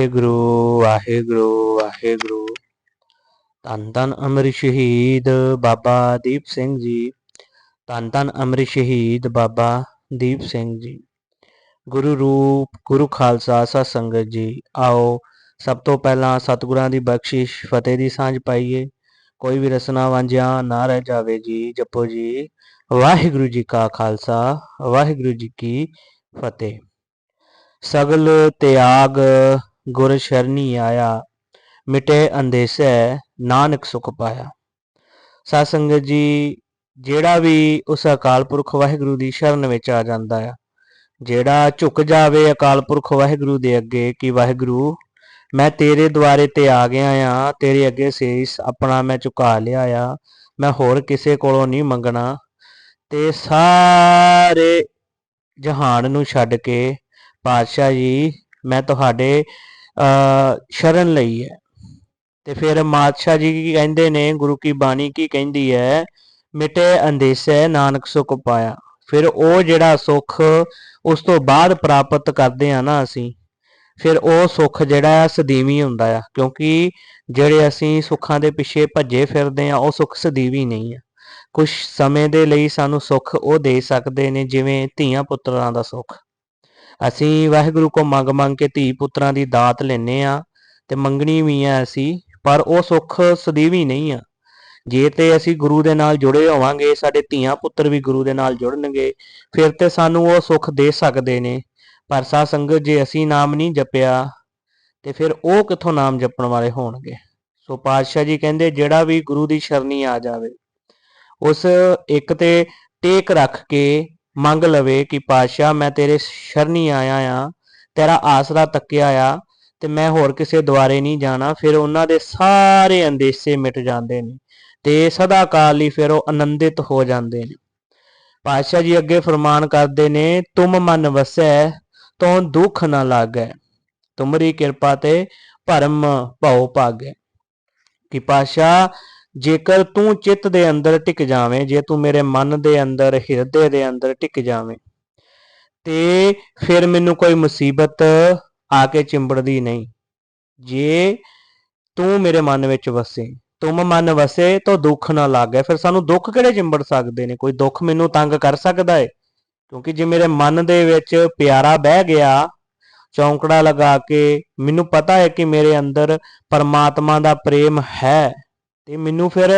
ਵਾਹਿਗੁਰੂ ਵਾਹਿਗੁਰੂ ਵਾਹਿਗੁਰੂ। ਧੰਨ ਧੰਨ ਅਮਰ ਸ਼ਹੀਦ ਬਾਬਾ ਦੀਪ ਸਿੰਘ ਜੀ। ਧੰਨ ਧੰਨ ਅਮਰ ਸ਼ਹੀਦ ਬਾਬਾ ਦੀਪ ਸਿੰਘ ਜੀ। ਗੁਰੂ ਰੂਪ, ਗੁਰੂ ਖਾਲਸਾ, ਸਤ ਸੰਗਤ ਜੀ। ਆਓ, ਸਭ ਤੋਂ ਪਹਿਲਾਂ ਸਤਿਗੁਰਾਂ ਦੀ ਬਖਸ਼ਿਸ਼, ਫਤਿਹ ਦੀ ਸਾਂਝ ਪਾਈਏ। ਕੋਈ ਵੀ ਰਸਨਾ ਵਾਂਝਿਆ ਨਾ ਰਹਿ ਜਾਵੇ ਜੀ, ਜਪੋ ਜੀ। ਵਾਹਿਗੁਰੂ ਜੀ ਕਾ ਖਾਲਸਾ, ਵਾਹਿਗੁਰੂ ਜੀ ਕੀ ਫਤਿਹ। ਸਗਲ ਤਿਆਗ ਗੁਰ ਸ਼ਰਨੀ ਆਇਆ, ਮਿਟੇ ਅੰਦੇਸੈ ਨਾਨਕ ਸੁਖ ਪਾਇਆ। ਸਾਧ ਸੰਗਤ ਜੀ, ਜਿਹੜਾ ਵੀ ਉਸ ਅਕਾਲ ਪੁਰਖ ਵਾਹਿਗੁਰੂ ਦੀ ਸ਼ਰਨ ਵਿੱਚ ਆ ਜਾਂਦਾ ਆ, ਜਿਹੜਾ ਝੁਕ ਜਾਵੇ ਅਕਾਲ ਪੁਰਖ ਵਾਹਿਗੁਰੂ ਦੇ ਅੱਗੇ ਕਿ ਵਾਹਿਗੁਰੂ, ਮੈਂ ਤੇਰੇ ਦੁਆਰੇ ਤੇ ਆ ਗਿਆ ਆ, ਤੇਰੇ ਅੱਗੇ ਸੀਸ ਆਪਣਾ ਮੈਂ ਝੁਕਾ ਲਿਆ ਆ, ਮੈਂ ਹੋਰ ਕਿਸੇ ਕੋਲੋਂ ਨਹੀਂ ਮੰਗਣਾ। ਤੇ ਸਾਰੇ ਜਹਾਨ ਨੂੰ ਛੱਡ ਕੇ ਪਾਤਸ਼ਾਹ ਜੀ, ਮੈਂ ਤੁਹਾਡੇ ਸ਼ਰਨ ਲਈ ਹੈ। ਤੇ ਫਿਰ ਮਾਤਸ਼ਾਹ ਜੀ ਕੀ ਕਹਿੰਦੇ ਨੇ, ਗੁਰੂ ਕੀ ਬਾਣੀ ਕੀ ਕਹਿੰਦੀ ਹੈ, ਮਿਟੇ ਅੰਦੇਸੇ ਨਾਨਕ ਸੁਖ ਪਾਇਆ। ਫਿਰ ਉਹ ਜਿਹੜਾ ਸੁਖ ਉਸ ਤੋਂ ਬਾਅਦ ਪ੍ਰਾਪਤ ਕਰਦੇ ਆ ਨਾ ਅਸੀਂ, ਫਿਰ ਉਹ ਸੁਖ ਜਿਹੜਾ ਆ ਸਦੀਵੀ ਹੁੰਦਾ ਆ, ਕਿਉਂਕਿ ਜਿਹੜੇ ਅਸੀਂ ਸੁੱਖਾਂ ਦੇ ਪਿੱਛੇ ਭੱਜੇ ਫਿਰਦੇ ਆ ਉਹ ਸੁਖ ਸਦੀਵੀ ਨਹੀਂ ਆ। ਕੁਝ ਸਮੇਂ ਦੇ ਲਈ ਸਾਨੂੰ ਸੁੱਖ ਉਹ ਦੇ ਸਕਦੇ ਨੇ, ਜਿਵੇਂ ਧੀਆਂ ਪੁੱਤਰਾਂ ਦਾ ਸੁੱਖ। ਅਸੀਂ ਵਾਹਿਗੁਰੂ ਕੋ ਮੰਗ ਮੰਗ ਕੇ ਧੀ ਪੁੱਤਰਾਂ ਦੀ ਦਾਤ ਲੈਨੇ ਆ ਤੇ ਮੰਗਣੀ ਵੀ ਆ ਅਸੀਂ, ਪਰ ਉਹ ਸੁੱਖ ਸਦੀਵੀ ਨਹੀਂ ਆ। ਜੇ ਤੇ ਅਸੀਂ ਗੁਰੂ ਦੇ ਨਾਲ ਜੁੜੇ ਹੋਵਾਂਗੇ, ਸਾਡੇ ਧੀਆਂ ਪੁੱਤਰ ਵੀ ਗੁਰੂ ਦੇ ਨਾਲ ਜੁੜਨਗੇ, ਫਿਰ ਤੇ ਸਾਨੂੰ ਉਹ ਸੁੱਖ ਦੇ ਸਕਦੇ ਨੇ। ਪਰ ਸਾਧ ਸੰਗਤ ਜੇ ਅਸੀਂ ਨਾਮ ਨਹੀਂ ਜਪਿਆ, ਤੇ ਫਿਰ ਉਹ ਕਿੱਥੋਂ ਨਾਮ ਜਪਣ ਵਾਲੇ ਹੋਣਗੇ? ਸੋ ਪਾਤਸ਼ਾਹ ਜੀ ਕਹਿੰਦੇ, ਜਿਹੜਾ ਵੀ ਗੁਰੂ ਦੀ ਸ਼ਰਨੀ ਆ ਜਾਵੇ, ਉਸ ਇੱਕ ਤੇ ਟੇਕ ਰੱਖ ਕੇ ਮੰਗ ਲਵੇ ਕਿ ਪਾਤਸ਼ਾਹ, ਮੈਂ ਤੇਰੇ ਸ਼ਰਨੀ ਆਇਆ ਆ, ਤੇਰਾ ਆਸਰਾ ਤੱਕਿਆ ਆ ਤੇ ਮੈਂ ਹੋਰ ਕਿਸੇ ਦੁਆਰੇ ਨਹੀਂ ਜਾਣਾ। ਫਿਰ ਉਹਨਾਂ ਦੇ ਸਾਰੇ ਅੰਦੇਸੇ ਮਿਟ ਜਾਂਦੇ ਨੇ ਤੇ ਸਦਾ ਕਾਲ ਲਈ ਫਿਰ ਉਹ ਆਨੰਦਿਤ ਹੋ ਜਾਂਦੇ ਨੇ। ਪਾਤਸ਼ਾਹ ਜੀ ਅੱਗੇ ਫਰਮਾਨ ਕਰਦੇ ਨੇ, ਤੁਮ ਮਨ ਵਸੈ ਤੋਂ ਦੁੱਖ ਨਾ ਲਾਗੈ। ਤੁਮਰੀ ਕਿਰਪਾ ਤੇ ਭਰਮ ਭਉ ਭਾਗੈ। ਕਿ ਪਾਤਸ਼ਾਹ ਜੇਕਰ ਤੂੰ ਚਿੱਤ ਦੇ ਅੰਦਰ ਟਿਕ ਜਾਵੇਂ, ਜੇ ਤੂੰ ਮੇਰੇ ਮਨ ਦੇ ਅੰਦਰ, ਹਿਰਦੇ ਦੇ ਅੰਦਰ ਟਿਕ ਜਾਵੇਂ, ਤੇ ਫਿਰ ਮੈਨੂੰ ਕੋਈ ਮੁਸੀਬਤ ਆ ਕੇ ਚਿੰਬੜਦੀ ਨਹੀਂ। ਜੇ ਤੂੰ ਮੇਰੇ ਮਨ ਵਿੱਚ ਵਸੇ ਤੁਮ ਮਨ ਵਸੇ ਤਾਂ ਦੁੱਖ ਨਾ ਲਾਗੇ, ਫਿਰ ਸਾਨੂੰ ਦੁੱਖ ਕਿਹੜੇ ਚਿੰਬੜ ਸਕਦੇ ਨੇ? ਕੋਈ ਦੁੱਖ ਮੈਨੂੰ ਤੰਗ ਕਰ ਸਕਦਾ ਏ? ਕਿਉਂਕਿ ਜੇ ਮੇਰੇ ਮਨ ਦੇ ਵਿੱਚ ਪਿਆਰਾ ਬਹਿ ਗਿਆ, ਚੌਂਕੜਾ ਲਗਾ ਕੇ, ਮੈਨੂੰ ਪਤਾ ਹੈ ਕਿ ਮੇਰੇ ਅੰਦਰ ਪਰਮਾਤਮਾ ਦਾ ਪ੍ਰੇਮ ਹੈ। ਤੇ ਮੈਨੂੰ ਫਿਰ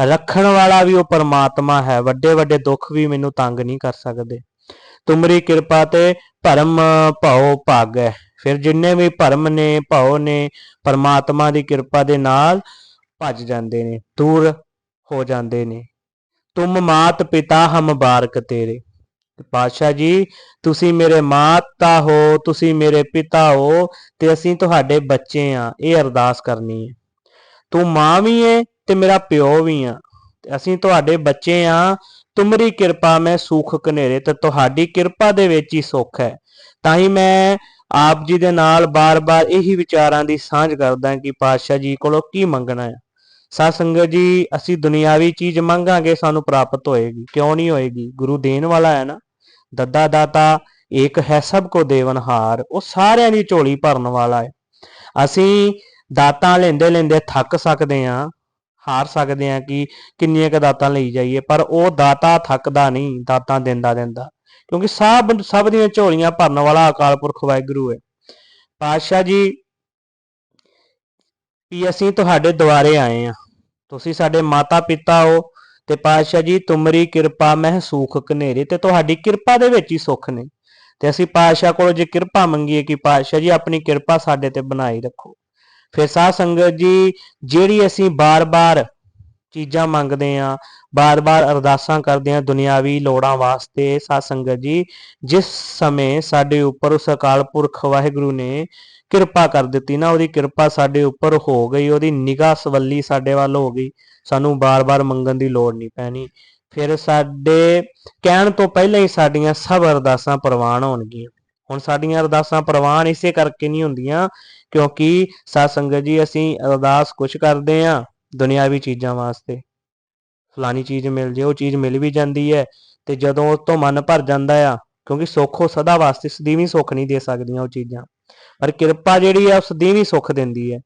ਰੱਖਣ ਵਾਲਾ ਵੀ ਉਹ ਪਰਮਾਤਮਾ ਹੈ, ਵੱਡੇ ਵੱਡੇ ਦੁੱਖ ਵੀ ਮੈਨੂੰ ਤੰਗ ਨਹੀਂ ਕਰ ਸਕਦੇ। ਤੁਮਰੀ ਕਿਰਪਾ ਤੇ ਭਰਮ ਭਉ ਭਾਗੈ ਫਿਰ ਜਿੰਨੇ ਵੀ ਭਰਮ ਨੇ, ਭਉ ਨੇ, ਪਰਮਾਤਮਾ ਦੀ ਕਿਰਪਾ ਦੇ ਨਾਲ ਭੱਜ ਜਾਂਦੇ ਨੇ, ਦੂਰ ਹੋ ਜਾਂਦੇ ਨੇ। ਤੁਮ ਮਾਤ ਪਿਤਾ ਹਮ ਬਾਰਕ ਤੇਰੇ। ਤੇ ਪਾਤਸ਼ਾਹ ਜੀ, ਤੁਸੀਂ ਮੇਰੇ ਮਾਤਾ ਹੋ, ਤੁਸੀਂ ਮੇਰੇ ਪਿਤਾ ਹੋ ਤੇ ਅਸੀਂ ਤੁਹਾਡੇ ਬੱਚੇ ਆ ਇਹ ਅਰਦਾਸ ਕਰਨੀ ਹੈ। ਤੂੰ ਮਾਂ ਵੀ ਏ ਤੇ ਮੇਰਾ ਪਿਓ ਵੀ ਆ। ਤੇ ਅਸੀਂ ਤੁਹਾਡੇ ਬੱਚੇ ਆ। ਤੁਮਰੀ ਕਿਰਪਾ ਮੈਂ ਸੁਖ ਕਨੇਰੇ ਤੇ ਤੁਹਾਡੀ ਕਿਰਪਾ ਦੇ ਵਿੱਚ ਹੀ ਸੁੱਖ ਹੈ। ਤਾਂ ਹੀ ਮੈਂ ਆਪ ਜੀ ਦੇ ਨਾਲ ਬਾਰ-ਬਾਰ ਇਹੀ ਵਿਚਾਰਾਂ ਦੀ ਸਾਂਝ ਕਰਦਾ ਕਿ ਪਾਤਸ਼ਾਹ ਜੀ ਕੋਲੋਂ ਕੀ ਮੰਗਣਾ ਹੈ। ਸਾਧ ਸੰਗਤ ਜੀ, ਅਸੀਂ ਦੁਨਿਆਵੀ ਚੀਜ਼ ਮੰਗਾਂਗੇ, ਸਾਨੂੰ ਪ੍ਰਾਪਤ ਹੋਏਗੀ। ਕਿਉਂ ਨਹੀਂ ਹੋਏਗੀ? ਗੁਰੂ ਦੇਣ ਵਾਲਾ ਹੈ ਨਾ। ਦੱਦਾ ਦਾਤਾ ਏਕ ਹੈ ਸਭ ਕੋ ਦੇਵਨਹਾਰ ਉਹ ਸਾਰਿਆਂ ਦੀ ਝੋਲੀ ਭਰਨ ਵਾਲਾ ਹੈ। ਅਸੀਂ ਦਾਤਾਂ ਲੈਂਦੇ ਲੈਂਦੇ ਥੱਕ ਸਕਦੇ ਹਾਂ। ਹਾਰ ਸਕਦੇ ਹਾਂ ਕਿ ਕਿੰਨੀਆਂ ਕ ਦਾਤਾਂ ਲਈ ਜਾਈਏ, ਪਰ ਉਹ ਦਾਤਾ ਥੱਕਦਾ ਨਹੀਂ, ਦਾਤਾਂ ਦਿੰਦਾ ਦਿੰਦਾ ਕਿਉਂਕਿ ਸਭ ਸਭ ਦੀਆਂ ਝੋਲੀਆਂ ਭਰਨ ਵਾਲਾ ਅਕਾਲ ਪੁਰਖ ਵਾਹਿਗੁਰੂ ਹੈ। ਪਾਤਸ਼ਾਹ ਜੀ, ਵੀ ਅਸੀਂ ਤੁਹਾਡੇ ਦੁਆਰੇ ਆਏ ਆ ਤੁਸੀਂ ਸਾਡੇ ਮਾਤਾ ਪਿਤਾ ਹੋ ਤੇ ਪਾਤਸ਼ਾਹ ਜੀ, ਤੁਮਰੀ ਕਿਰਪਾ ਮਹਿ ਸੁਖ ਕਨੇਰੇ ਤੇ ਤੁਹਾਡੀ ਕਿਰਪਾ ਦੇ ਵਿੱਚ ਹੀ ਸੁੱਖ ਨੇ। ਤੇ ਅਸੀਂ ਪਾਤਸ਼ਾਹ ਕੋਲੋਂ ਜੇ ਕਿਰਪਾ ਮੰਗੀਏ ਕਿ ਪਾਤਸ਼ਾਹ ਜੀ, ਆਪਣੀ ਕਿਰਪਾ ਸਾਡੇ ਤੇ ਬਣਾਈ ਰੱਖੋ। ਫਿਰ ਸਾਧ ਸੰਗਤ ਜੀ, ਜਿਹੜੀ ਅਸੀਂ ਬਾਰ-ਬਾਰ ਚੀਜ਼ਾਂ ਮੰਗਦੇ ਆ ਬਾਰ-ਬਾਰ ਅਰਦਾਸਾਂ ਕਰਦੇ ਆ ਦੁਨਿਆਵੀ ਲੋੜਾਂ ਵਾਸਤੇ, ਸਾਧ ਸੰਗਤ ਜੀ, ਜਿਸ ਸਮੇਂ ਸਾਡੇ ਉੱਪਰ ਉਸ ਅਕਾਲ ਪੁਰਖ ਵਾਹਿਗੁਰੂ ਨੇ ਕਿਰਪਾ ਕਰ ਦਿੱਤੀ ਨਾ, ਉਹਦੀ ਕਿਰਪਾ ਸਾਡੇ ਉੱਪਰ ਹੋ ਗਈ, ਉਹਦੀ ਨਿਗਾਹ ਸਵੱਲੀ ਸਾਡੇ ਵੱਲ ਹੋ ਗਈ, ਸਾਨੂੰ ਬਾਰ-ਬਾਰ ਮੰਗਣ ਦੀ ਲੋੜ ਨਹੀਂ ਪੈਣੀ। ਫਿਰ ਸਾਡੇ ਕਹਿਣ ਤੋਂ ਪਹਿਲਾਂ ਹੀ ਸਾਡੀਆਂ ਸਭ ਅਰਦਾਸਾਂ ਪ੍ਰਵਾਨ ਹੋਣਗੀਆਂ। ਹੁਣ ਸਾਡੀਆਂ ਅਰਦਾਸਾਂ ਪ੍ਰਵਾਨ ਇਸੇ ਕਰਕੇ ਨਹੀਂ ਹੁੰਦੀਆਂ ਕਿਉਂਕਿ ਸਾਧ ਸੰਗਤ ਜੀ, ਅਸੀਂ ਅਰਦਾਸ ਕੁਛ ਕਰਦੇ ਆ ਦੁਨਿਆਵੀ ਚੀਜ਼ਾਂ ਵਾਸਤੇ। ਫਲਾਨੀ ਚੀਜ਼ ਮਿਲ ਜੇ, ਉਹ ਚੀਜ਼ ਮਿਲ ਵੀ ਜਾਂਦੀ ਹੈ ਤੇ ਜਦੋਂ ਉਸ ਤੋਂ ਮਨ ਭਰ ਜਾਂਦਾ ਆ, ਕਿਉਂਕਿ ਸੁੱਖ ਸਦਾ ਵਾਸਤੇ, ਸਦੀਵੀ ਸੁੱਖ ਨਹੀਂ ਦੇ ਸਕਦੀਆਂ ਉਹ ਚੀਜ਼ਾਂ। ਪਰ ਕਿਰਪਾ ਜਿਹੜੀ ਆ, ਉਹ ਦੀ ਸੁੱਖ ਦਿੰਦੀ ਹੈ।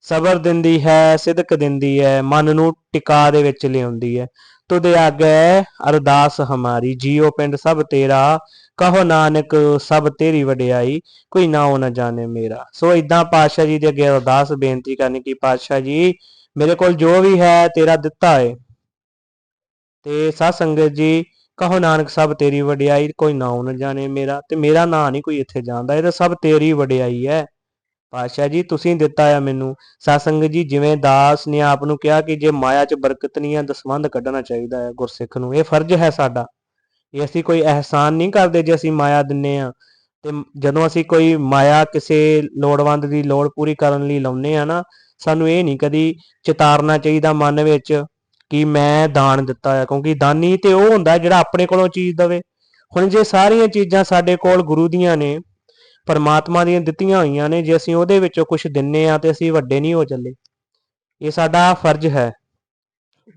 ਸਬਰ ਦਿੰਦੀ ਹੈ, ਸਿਦਕ ਦਿੰਦੀ ਹੈ, ਮਨ ਨੂੰ ਟਿਕਾ ਦੇ ਵਿੱਚ ਲਿਆਉਂਦੀ ਹੈ। ਤੁਧ ਆਗੇ ਅਰਦਾਸ ਹਮਾਰੀ ਜੀਉ ਪਿੰਡ ਸਭ ਤੇਰਾ ਕਹੋ ਨਾਨਕ, ਸਭ ਤੇਰੀ ਵਡਿਆਈ, ਕੋਈ ਨਾਉ ਨਾ ਜਾਣੇ ਮੇਰਾ। ਸੋ ਇਦਾਂ ਪਾਤਸ਼ਾਹ ਜੀ ਦੇ ਅੱਗੇ ਅਰਦਾਸ ਬੇਨਤੀ ਕਰਨੀ ਕਿ ਪਾਤਸ਼ਾਹ ਜੀ, ਮੇਰੇ ਕੋਲ ਜੋ ਵੀ ਹੈ, ਤੇਰਾ ਦਿੱਤਾ ਹੈ ਤੇ ਸਾਧ ਸੰਗਤ ਜੀ, ਕਹੋ ਨਾਨਕ, ਸਭ ਤੇਰੀ ਵਡਿਆਈ, ਕੋਈ ਨਾਉ ਨਾ ਜਾਣੇ ਮੇਰਾ। ਤੇ ਮੇਰਾ ਨਾਂ ਨਹੀਂ ਕੋਈ ਇੱਥੇ ਜਾਣਦਾ ਇਹ ਤਾਂ ਸਭ ਤੇਰੀ ਵਡਿਆਈ ਹੈ। ਪਾਤਸ਼ਾਹ ਜੀ, ਤੁਸੀਂ ਦਿੱਤਾ ਆ ਮੈਨੂੰ। ਸਾਧ ਜੀ, ਜਿਵੇਂ ਦਾਸ ਨੇ ਆਪ ਨੂੰ ਕਿਹਾ ਕਿ ਜੇ ਮਾਇਆ 'ਚ ਬਰਕਤ ਨਹੀਂ ਹੈ ਦਸਵੰਧ ਕੱਢਣਾ ਚਾਹੀਦਾ ਹੈ ਗੁਰਸਿੱਖ ਨੂੰ। ਇਹ ਫਰਜ਼ ਹੈ ਸਾਡਾ। ਇਹ ਅਸੀਂ ਕੋਈ ਅਹਿਸਾਨ ਨਹੀਂ ਕਰਦੇ ਜੇ ਅਸੀਂ ਮਾਇਆ ਦਿੰਨੇ ਆ। ਤੇ ਜਦੋਂ ਅਸੀਂ ਕੋਈ ਮਾਇਆ ਕਿਸੇ ਲੋੜਵੰਦ ਦੀ ਲੋੜ ਪੂਰੀ ਕਰਨ ਲਈ ਲਾਉਨੇ ਆ ਨਾ, ਸਾਨੂੰ ਇਹ ਨਹੀਂ ਕਦੀ ਚਿਤਾਰਨਾ ਚਾਹੀਦਾ ਮਨ ਵਿੱਚ ਕਿ ਮੈਂ ਦਾਨ ਦਿੱਤਾ ਹੈ ਕਿਉਂਕਿ ਦਾਨੀ ਤੇ ਉਹ ਹੁੰਦਾ ਜਿਹੜਾ ਆਪਣੇ ਕੋਲੋਂ ਚੀਜ਼ ਦਵੇ। ਹੁਣ ਜੇ ਸਾਰੀਆਂ ਚੀਜ਼ਾਂ ਸਾਡੇ ਕੋਲ ਗੁਰੂ ਦੀਆਂ ਨੇ, ਪਰਮਾਤਮਾ ਦੀਆਂ ਦਿੱਤੀਆਂ ਹੋਈਆਂ ਨੇ, ਜੇ ਅਸੀਂ ਉਹਦੇ ਵਿੱਚੋਂ ਕੁਝ ਦਿੰਨੇ ਆ ਤੇ ਅਸੀਂ ਵੱਡੇ ਨਹੀਂ ਹੋ ਚੱਲੇ। ਇਹ ਸਾਡਾ ਫਰਜ਼ ਹੈ।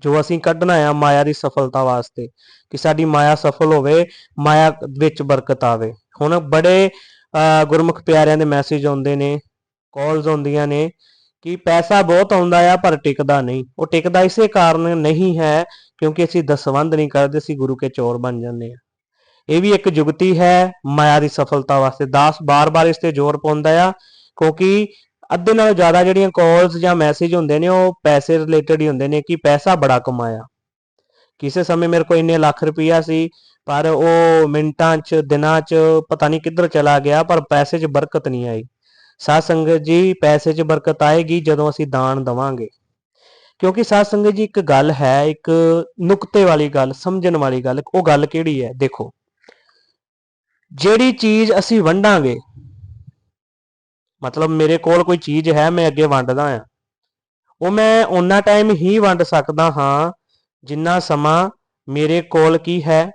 ਜੋ ਅਸੀਂ ਕੱਢਣਾ ਆ ਮਾਇਆ ਦੀ ਸਫਲਤਾ ਵਾਸਤੇ, ਕਿ ਸਾਡੀ ਮਾਇਆ ਸਫਲ ਹੋਵੇ, ਮਾਇਆ ਵਿੱਚ ਬਰਕਤ ਆਵੇ। ਹੁਣ ਬੜੇ ਗੁਰਮੁਖ ਪਿਆਰਿਆਂ ਦੇ ਮੈਸੇਜ ਆਉਂਦੇ ਨੇ ਕਾਲਸ ਆਉਂਦੀਆਂ ਨੇ, ਕਿ ਪੈਸਾ ਬਹੁਤ ਆਉਂਦਾ ਆ, ਪਰ ਟਿਕਦਾ ਨਹੀਂ। ਉਹ ਟਿਕਦਾ ਇਸੇ ਕਾਰਨ ਨਹੀਂ ਹੈ, ਕਿਉਂਕਿ ਅਸੀਂ ਦਸਵੰਧ ਨਹੀਂ ਕਰਦੇ, ਅਸੀਂ ਗੁਰੂ ਕੇ ਚੋਰ ਬਣ ਜਾਂਦੇ ਆ ਇਹ ਵੀ ਇੱਕ ਜੁਗਤੀ ਹੈ ਮਾਇਆ ਦੀ ਸਫਲਤਾ ਵਾਸਤੇ। ਦਾਸ ਬਾਰ-ਬਾਰ ਇਸ ਤੇ ਜ਼ੋਰ ਪਾਉਂਦਾ ਆ, ਕਿਉਂਕਿ ਅੱਧੇ ਨਾਲੋਂ ਜ਼ਿਆਦਾ ਜਿਹੜੀਆਂ ਕਾਲਸ ਜਾਂ ਮੈਸੇਜ ਹੁੰਦੇ ਨੇ, ਉਹ ਪੈਸੇ ਰਿਲੇਟਡ ਹੀ ਹੁੰਦੇ ਨੇ ਕਿ ਪੈਸਾ ਬੜਾ ਕਮਾਇਆ। ਕਿਸੇ ਸਮੇਂ ਮੇਰੇ ਕੋਲ ਇੰਨੇ ਲੱਖ ਰੁਪਈਆ ਸੀ, ਪਰ ਉਹ ਮਿੰਟਾਂ 'ਚ, ਦਿਨਾਂ 'ਚ ਪਤਾ ਨਹੀਂ ਕਿੱਧਰ ਚਲਾ ਗਿਆ, ਪਰ ਪੈਸੇ 'ਚ ਬਰਕਤ ਨਹੀਂ ਆਈ। ਸਾਧ ਸੰਗਤ ਜੀ, ਪੈਸੇ 'ਚ ਬਰਕਤ ਆਏਗੀ ਜਦੋਂ ਅਸੀਂ ਦਾਨ ਦਵਾਂਗੇ। ਕਿਉਂਕਿ ਸਾਧ ਸੰਗਤ ਜੀ, ਇੱਕ ਗੱਲ ਹੈ, ਇੱਕ ਨੁਕਤੇ ਵਾਲੀ ਗੱਲ, ਸਮਝਣ ਵਾਲੀ ਗੱਲ, ਉਹ ਗੱਲ ਕਿਹੜੀ ਹੈ? ਦੇਖੋ, ਜਿਹੜੀ ਚੀਜ਼ ਅਸੀਂ ਵੰਡਾਂਗੇ ਮਤਲਬ ਮੇਰੇ ਕੋਲ ਕੋਈ ਚੀਜ਼ ਹੈ, ਮੈਂ ਅੱਗੇ ਵੰਡਦਾ ਆ ਉਹ ਮੈਂ ਉਹਨਾਂ ਟਾਈਮ ਹੀ ਵੰਡ ਸਕਦਾ ਹਾਂ, ਜਿੰਨਾ ਸਮਾਂ ਮੇਰੇ ਕੋਲ ਕੀ ਹੈ,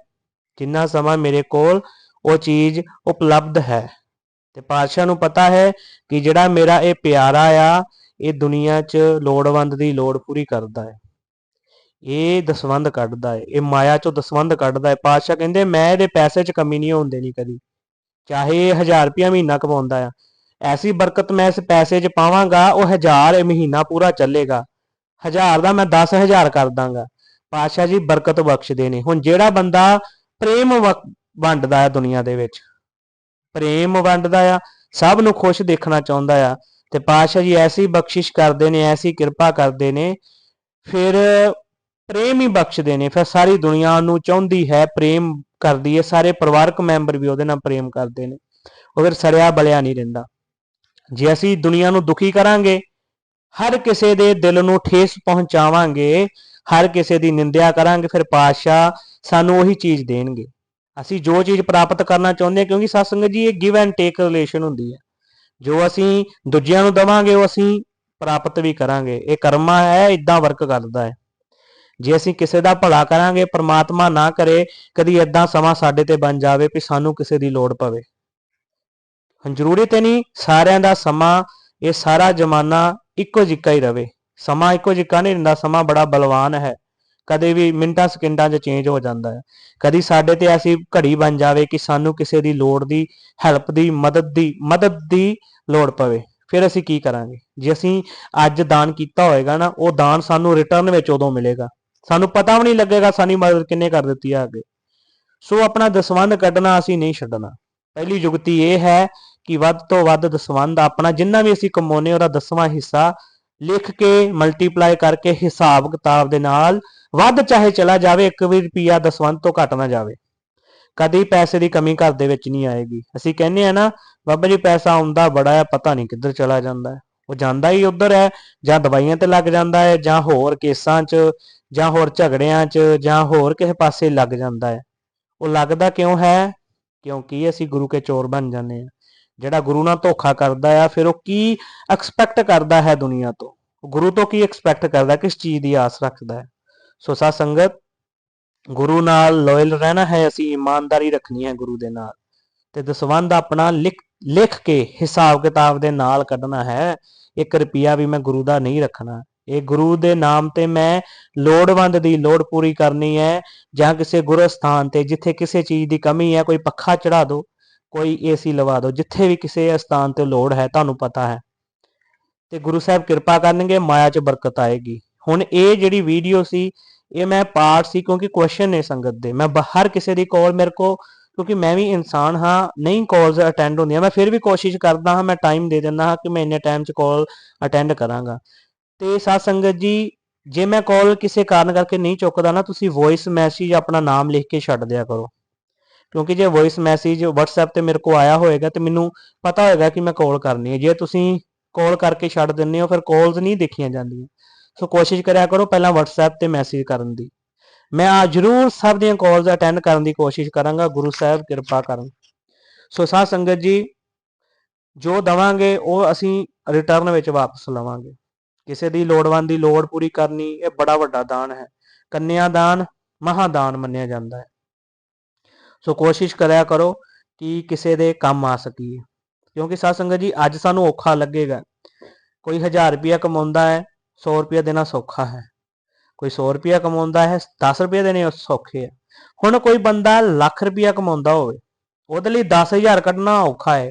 ਜਿੰਨਾ ਸਮਾਂ ਮੇਰੇ ਕੋਲ ਉਹ ਚੀਜ਼ ਉਪਲਬਧ ਹੈ। ਤੇ ਪਾਤਸ਼ਾਹ ਨੂੰ ਪਤਾ ਹੈ ਕਿ ਜਿਹੜਾ ਮੇਰਾ ਇਹ ਪਿਆਰਾ ਆ, ਇਹ ਦੁਨੀਆ 'ਚ ਲੋੜਵੰਦ ਦੀ ਲੋੜ ਪੂਰੀ ਕਰਦਾ ਹੈ। ਇਹ ਦਸਵੰਧ ਕੱਢਦਾ ਹੈ, ਇਹ ਮਾਇਆ 'ਚੋਂ ਦਸਵੰਧ ਕੱਢਦਾ ਹੈ। ਪਾਤਸ਼ਾਹ ਕਹਿੰਦੇ, ਮੈਂ ਇਹਦੇ ਪੈਸੇ 'ਚ ਕਮੀ ਨਹੀਂ ਹੋਣ ਦੇਣੀ ਕਦੀ। ਚਾਹੇ ਇਹ 1000 ਰੁਪਇਆ ਮਹੀਨਾ ਕਮਾਉਂਦਾ ਆ ਐਸੀ ਬਰਕਤ ਮੈਂ ਇਸ ਪੈਸੇ 'ਚ ਪਾਵਾਂਗਾ, ਉਹ ਹਜ਼ਾਰ ਇਹ ਮਹੀਨਾ ਪੂਰਾ ਚੱਲੇਗਾ। ਹਜ਼ਾਰ ਦਾ ਮੈਂ 10000 ਕਰ ਦਾਂਗਾ। ਪਾਤਸ਼ਾਹ ਜੀ ਬਰਕਤ ਬਖਸ਼ਦੇ ਨੇ। ਹੁਣ ਜਿਹੜਾ ਬੰਦਾ ਪ੍ਰੇਮ ਵ- ਵੰਡਦਾ ਹੈ ਦੁਨੀਆ ਦੇ ਵਿੱਚ, ਪ੍ਰੇਮ ਵੰਡਦਾ ਆ, ਸਭ ਨੂੰ ਖੁਸ਼ ਦੇਖਣਾ ਚਾਹੁੰਦਾ ਆ, ਤੇ ਪਾਤਸ਼ਾਹ ਜੀ ਐਸੀ ਬਖਸ਼ਿਸ਼ ਕਰਦੇ ਨੇ, ਐਸੀ ਕਿਰਪਾ ਕਰਦੇ ਨੇ, ਫਿਰ ਪ੍ਰੇਮ ਹੀ ਬਖਸ਼ਦੇ ਨੇ। ਫਿਰ ਸਾਰੀ ਦੁਨੀਆ ਨੂੰ ਚਾਹੁੰਦੀ ਹੈ ਪ੍ਰੇਮ ਕਰਦੀ ਹੈ। ਸਾਰੇ ਪਰਿਵਾਰਕ ਮੈਂਬਰ ਵੀ ਉਹਦੇ ਨਾਲ ਪ੍ਰੇਮ ਕਰਦੇ ਨੇ। ਉਹ ਫਿਰ ਸਰਿਆ ਬਲਿਆ ਨਹੀਂ ਰਹਿੰਦਾ। ਜੇ ਅਸੀਂ ਦੁਨੀਆ ਨੂੰ ਦੁਖੀ ਕਰਾਂਗੇ, ਹਰ ਕਿਸੇ ਦੇ ਦਿਲ ਨੂੰ ਠੇਸ ਪਹੁੰਚਾਵਾਂਗੇ, ਹਰ ਕਿਸੇ ਦੀ ਨਿੰਦਿਆ ਕਰਾਂਗੇ, ਫਿਰ ਪਾਤਸ਼ਾਹ ਸਾਨੂੰ ਉਹੀ ਚੀਜ਼ ਦੇਣਗੇ। ਅਸੀਂ ਜੋ ਚੀਜ਼ ਪ੍ਰਾਪਤ ਕਰਨਾ ਚਾਹੁੰਦੇ ਹਾਂ, ਕਿਉਂਕਿ ਸਤਸੰਗਤ ਜੀ, ਇਹ ਗਿਵ ਐਂਡ ਟੇਕ ਰਿਲੇਸ਼ਨ ਹੁੰਦੀ ਹੈ। ਜੋ ਅਸੀਂ ਦੂਜਿਆਂ ਨੂੰ ਦਵਾਂਗੇ, ਉਹ ਅਸੀਂ ਪ੍ਰਾਪਤ ਵੀ ਕਰਾਂਗੇ। ਇਹ ਕਰਮਾ ਹੈ ਇਦਾਂ ਵਰਕ ਕਰਦਾ ਹੈ। ਜੇ ਅਸੀਂ ਕਿਸੇ ਦਾ ਭਲਾ ਕਰਾਂਗੇ, ਪ੍ਰਮਾਤਮਾ ਨਾ ਕਰੇ, ਕਦੀ ਇਦਾਂ ਸਮਾਂ ਸਾਡੇ ਤੇ ਬਣ ਜਾਵੇ ਕਿ ਸਾਨੂੰ ਕਿਸੇ ਦੀ ਲੋੜ ਪਵੇ। ਜ਼ਰੂਰੀ ਤੇ ਨਹੀਂ, ਸਾਰਿਆਂ ਦਾ ਸਮਾਂ, ਇਹ ਸਾਰਾ ਜ਼ਮਾਨਾ ਇੱਕੋ ਜਿੱਕਾ ਹੀ ਰਵੇ। ਸਮਾਂ ਇੱਕੋ ਜਿੱਕਾ ਨਹੀਂ ਰਹਿੰਦਾ, ਸਮਾਂ ਬੜਾ ਬਲਵਾਨ ਹੈ। ਕਦੇ ਵੀ ਮਿੰਟਾਂ, ਸਕਿੰਟਾਂ 'ਚ ਚੇਂਜ ਹੋ ਜਾਂਦਾ ਹੈ। ਕਦੀ ਸਾਡੇ ਤੇ ਐਸੀ ਘੜੀ ਬਣ ਜਾਵੇ ਕਿ ਸਾਨੂੰ ਕਿਸੇ ਦੀ ਲੋੜ ਦੀ ਹੈਲਪ ਦੀ, ਮਦਦ ਦੀ ਮਦਦ ਦੀ ਲੋੜ ਪਵੇ। ਫਿਰ ਅਸੀਂ ਕੀ ਕਰਾਂਗੇ? ਜੇ ਅਸੀਂ ਅੱਜ ਦਾਨ ਕੀਤਾ ਹੋਏਗਾ ਨਾ, ਉਹ ਦਾਨ ਸਾਨੂੰ ਰਿਟਰਨ ਵਿੱਚ ਉਦੋਂ ਮਿਲੇਗਾ। ਸਾਨੂੰ ਪਤਾ ਵੀ ਨਹੀਂ ਲੱਗੇਗਾ ਸਾਡੀ ਮਦਦ ਕਿੰਨੇ ਕਰ ਦਿੱਤੀ ਆ ਅੱਗੇ। ਸੋ ਆਪਣਾ ਦਸਵੰਧ ਕੱਢਣਾ ਅਸੀਂ ਨਹੀਂ ਛੱਡਣਾ। ਪਹਿਲੀ ਜੁਗਤੀ ਇਹ ਹੈ ਕਿ ਵੱਧ ਤੋਂ ਵੱਧ ਦਸਵੰਧ ਆਪਣਾ ਜਿੰਨਾ ਵੀ ਅਸੀਂ ਕਮਾਉਨੇ ਉਹਦਾ ਦਸਵਾਂ ਹਿੱਸਾ ਲਿਖ ਕੇ ਮਲਟੀਪਲਾਈ ਕਰਕੇ ਹਿਸਾਬ ਕਿਤਾਬ ਦੇ ਨਾਲ ਵੱਧ ਚਾਹੇ ਚਲਾ ਜਾਵੇ, ਇੱਕ ਵੀ ਰੁਪਿਆ ਦਸਵੰਧ ਤੋਂ ਘੱਟ ਨਾ ਜਾਵੇ। ਕਦੀ ਪੈਸੇ ਦੀ ਕਮੀ ਘਰ ਦੇ ਵਿੱਚ ਨਹੀਂ ਆਏਗੀ। ਅਸੀਂ ਕਹਿੰਦੇ ਆ ਨਾ, ਬਾਬਾ ਜੀ ਪੈਸਾ ਆਉਂਦਾ ਬੜਾ ਹੈ, ਪਤਾ ਨਹੀਂ ਕਿੱਧਰ ਚਲਾ ਜਾਂਦਾ ਹੈ। ਉਹ ਜਾਂਦਾ ਹੀ ਉਧਰ ਹੈ, ਜਾਂ ਦਵਾਈਆਂ ਤੇ ਲੱਗ ਜਾਂਦਾ ਹੈ, ਜਾਂ ਹੋਰ ਕੇਸਾਂ 'ਚ, ਜਾਂ ਹੋਰ ਝਗੜਿਆਂ 'ਚ, ਜਾਂ ਹੋਰ ਕਿਸੇ ਪਾਸੇ ਲੱਗ ਜਾਂਦਾ ਹੈ। ਉਹ ਲੱਗਦਾ ਕਿਉਂ ਹੈ? ਕਿਉਂਕਿ ਅਸੀਂ ਗੁਰੂ ਕੇ ਚੋਰ ਬਣ ਜਾਂਦੇ ਆ ਜਿਹੜਾ ਗੁਰੂ ਨਾਲ ਧੋਖਾ ਕਰਦਾ ਆ, ਫਿਰ ਉਹ ਕੀ ਐਕਸਪੈਕਟ ਕਰਦਾ ਹੈ ਦੁਨੀਆ ਤੋਂ? ਗੁਰੂ ਤੋਂ ਕੀ ਐਕਸਪੈਕਟ ਕਰਦਾ, ਕਿਸ ਚੀਜ਼ ਦੀ ਆਸ ਰੱਖਦਾ ਹੈ? ਸੋ ਸਾਧ ਸੰਗਤ, ਗੁਰੂ ਨਾਲ ਲਾਇਲ ਰਹਿਣਾ ਹੈ, ਅਸੀਂ ਇਮਾਨਦਾਰੀ ਰੱਖਣੀ ਹੈ ਗੁਰੂ ਦੇ ਨਾਲ। ਤੇ ਦਸਵੰਧ ਆਪਣਾ ਲਿਖ ਲਿਖ ਕੇ ਹਿਸਾਬ ਕਿਤਾਬ ਦੇ ਨਾਲ ਕੱਢਣਾ ਹੈ। 1 ਰੁਪਿਆ ਵੀ ਮੈਂ ਗੁਰੂ ਦਾ ਨਹੀਂ ਰੱਖਣਾ। ਇਹ ਗੁਰੂ ਦੇ ਨਾਮ ਤੇ ਮੈਂ ਲੋੜਵੰਦ ਦੀ ਲੋੜ ਪੂਰੀ ਕਰਨੀ ਹੈ, ਜਾਂ ਕਿਸੇ ਗੁਰੂ ਸਥਾਨ ਤੇ ਜਿੱਥੇ ਕਿਸੇ ਚੀਜ਼ ਦੀ ਕਮੀ ਹੈ, ਕੋਈ ਪੱਖਾ ਚੜਾ ਦਿਓ ਕੋਈ ਏਸੀ ਲਵਾ ਦਿਓ, ਜਿੱਥੇ ਵੀ ਕਿਸੇ ਸਥਾਨ ਤੇ ਲੋੜ ਹੈ, ਤੁਹਾਨੂੰ ਪਤਾ ਹੈ। ਤੇ ਗੁਰੂ ਸਾਹਿਬ ਕਿਰਪਾ ਕਰਨਗੇ, ਮਾਇਆ 'ਚ ਬਰਕਤ ਆਏਗੀ। ਹੁਣ ਇਹ ਜਿਹੜੀ ਵੀਡੀਓ ਸੀ, ਇਹ ਮੈਂ ਪਾਰਟ ਸੀ, ਕਿਉਂਕਿ ਕੁਐਸਚਨ ਨੇ ਸੰਗਤ ਦੇ। ਮੈਂ ਬ- ਹਰ ਕਿਸੇ ਦੀ ਕਾਲ ਮੇਰੇ ਕੋ ਕਿਉਂਕਿ ਮੈਂ ਵੀ ਇਨਸਾਨ ਹਾਂ, ਨਹੀਂ ਕਾਲਸ ਅਟੈਂਡ ਹੁੰਦੀਆਂ। ਮੈਂ ਫਿਰ ਵੀ ਕੋਸ਼ਿਸ਼ ਕਰਦਾ ਹਾਂ, ਮੈਂ ਟਾਈਮ ਦੇ ਦਿੰਦਾ ਹਾਂ ਕਿ ਮੈਂ ਇੰਨੇ ਟਾਈਮ 'ਚ ਕਾਲ ਅਟੈਂਡ ਕਰਾਂਗਾ। ਤੇ ਸਾਧ ਸੰਗਤ ਜੀ, ਜੇ ਮੈਂ ਕਾਲ ਕਿਸੇ ਕਾਰਨ ਕਰਕੇ ਨਹੀਂ ਚੁੱਕਦਾ ਨਾ, ਤੁਸੀਂ ਵੌਇਸ ਮੈਸੇਜ ਆਪਣਾ ਨਾਮ ਲਿਖ ਕੇ ਛੱਡ ਦਿਆ ਕਰੋ। ਕਿਉਂਕਿ ਜੇ ਵੌਇਸ ਮੈਸੇਜ WhatsApp ਤੇ ਮੇਰੇ ਕੋ ਆਇਆ ਹੋਏਗਾ ਤੇ ਮੈਨੂੰ ਪਤਾ ਹੋਏਗਾ ਕਿ ਮੈਂ ਕਾਲ ਕਰਨੀ ਹੈ। ਜੇ ਤੁਸੀਂ ਕਾਲ ਕਰਕੇ ਛੱਡ ਦਿੰਦੇ ਹੋ, ਫਿਰ ਕਾਲਸ ਨਹੀਂ ਦੇਖੀਆਂ ਜਾਂਦੀਆਂ। ਸੋ ਕੋਸ਼ਿਸ਼ ਕਰਿਆ ਕਰੋ ਪਹਿਲਾਂ WhatsApp ਤੇ ਮੈਸੇਜ ਕਰਨ ਦੀ। ਮੈਂ ਆ ਜਰੂਰ ਸਭ ਦੀਆਂ ਕਾਲਸ ਅਟੈਂਡ ਕਰਨ ਦੀ ਕੋਸ਼ਿਸ਼ ਕਰਾਂਗਾ। ਗੁਰੂ ਸਾਹਿਬ ਕਿਰਪਾ ਕਰਨ। ਸੋ ਸਾਧ ਸੰਗਤ ਜੀ, ਜੋ ਦਵਾਂਗੇ, ਉਹ ਅਸੀਂ ਰਿਟਰਨ ਵਿੱਚ ਵਾਪਸ ਲਵਾਂਗੇ। ਕਿਸੇ ਦੀ ਲੋੜਵੰਦ ਦੀ ਲੋੜ ਪੂਰੀ ਕਰਨੀ, ਇਹ ਬੜਾ ਵੱਡਾ ਦਾਨ ਹੈ। ਕੰਨਿਆ ਦਾਨ ਮਹਾਦਾਨ ਮੰਨਿਆ ਜਾਂਦਾ ਹੈ। ਸੋ ਕੋਸ਼ਿਸ਼ ਕਰਿਆ ਕਰੋ ਕਿ ਕਿਸੇ ਦੇ ਕੰਮ ਆ ਸਕੀਏ। ਕਿਉਂਕਿ ਸਾਧ ਸੰਗਤ ਜੀ, ਅੱਜ ਸਾਨੂੰ ਔਖਾ ਲੱਗੇਗਾ। ਕੋਈ 1000 ਰੁਪਇਆ ਕਮਾਉਂਦਾ ਹੈ 100 ਰੁਪਇਆ ਦੇਣਾ ਸੌਖਾ ਹੈ। ਕੋਈ 100 ਰੁਪਇਆ ਕਮਾਉਂਦਾ ਹੈ 10 ਰੁਪਏ ਦੇਣੇ ਸੌਖੇ ਹੈ। ਹੁਣ ਕੋਈ ਬੰਦਾ ਲੱਖ ਰੁਪਇਆ ਕਮਾਉਂਦਾ ਹੋਵੇ, ਉਹਦੇ ਲਈ 10000 ਕੱਢਣਾ ਔਖਾ ਹੈ।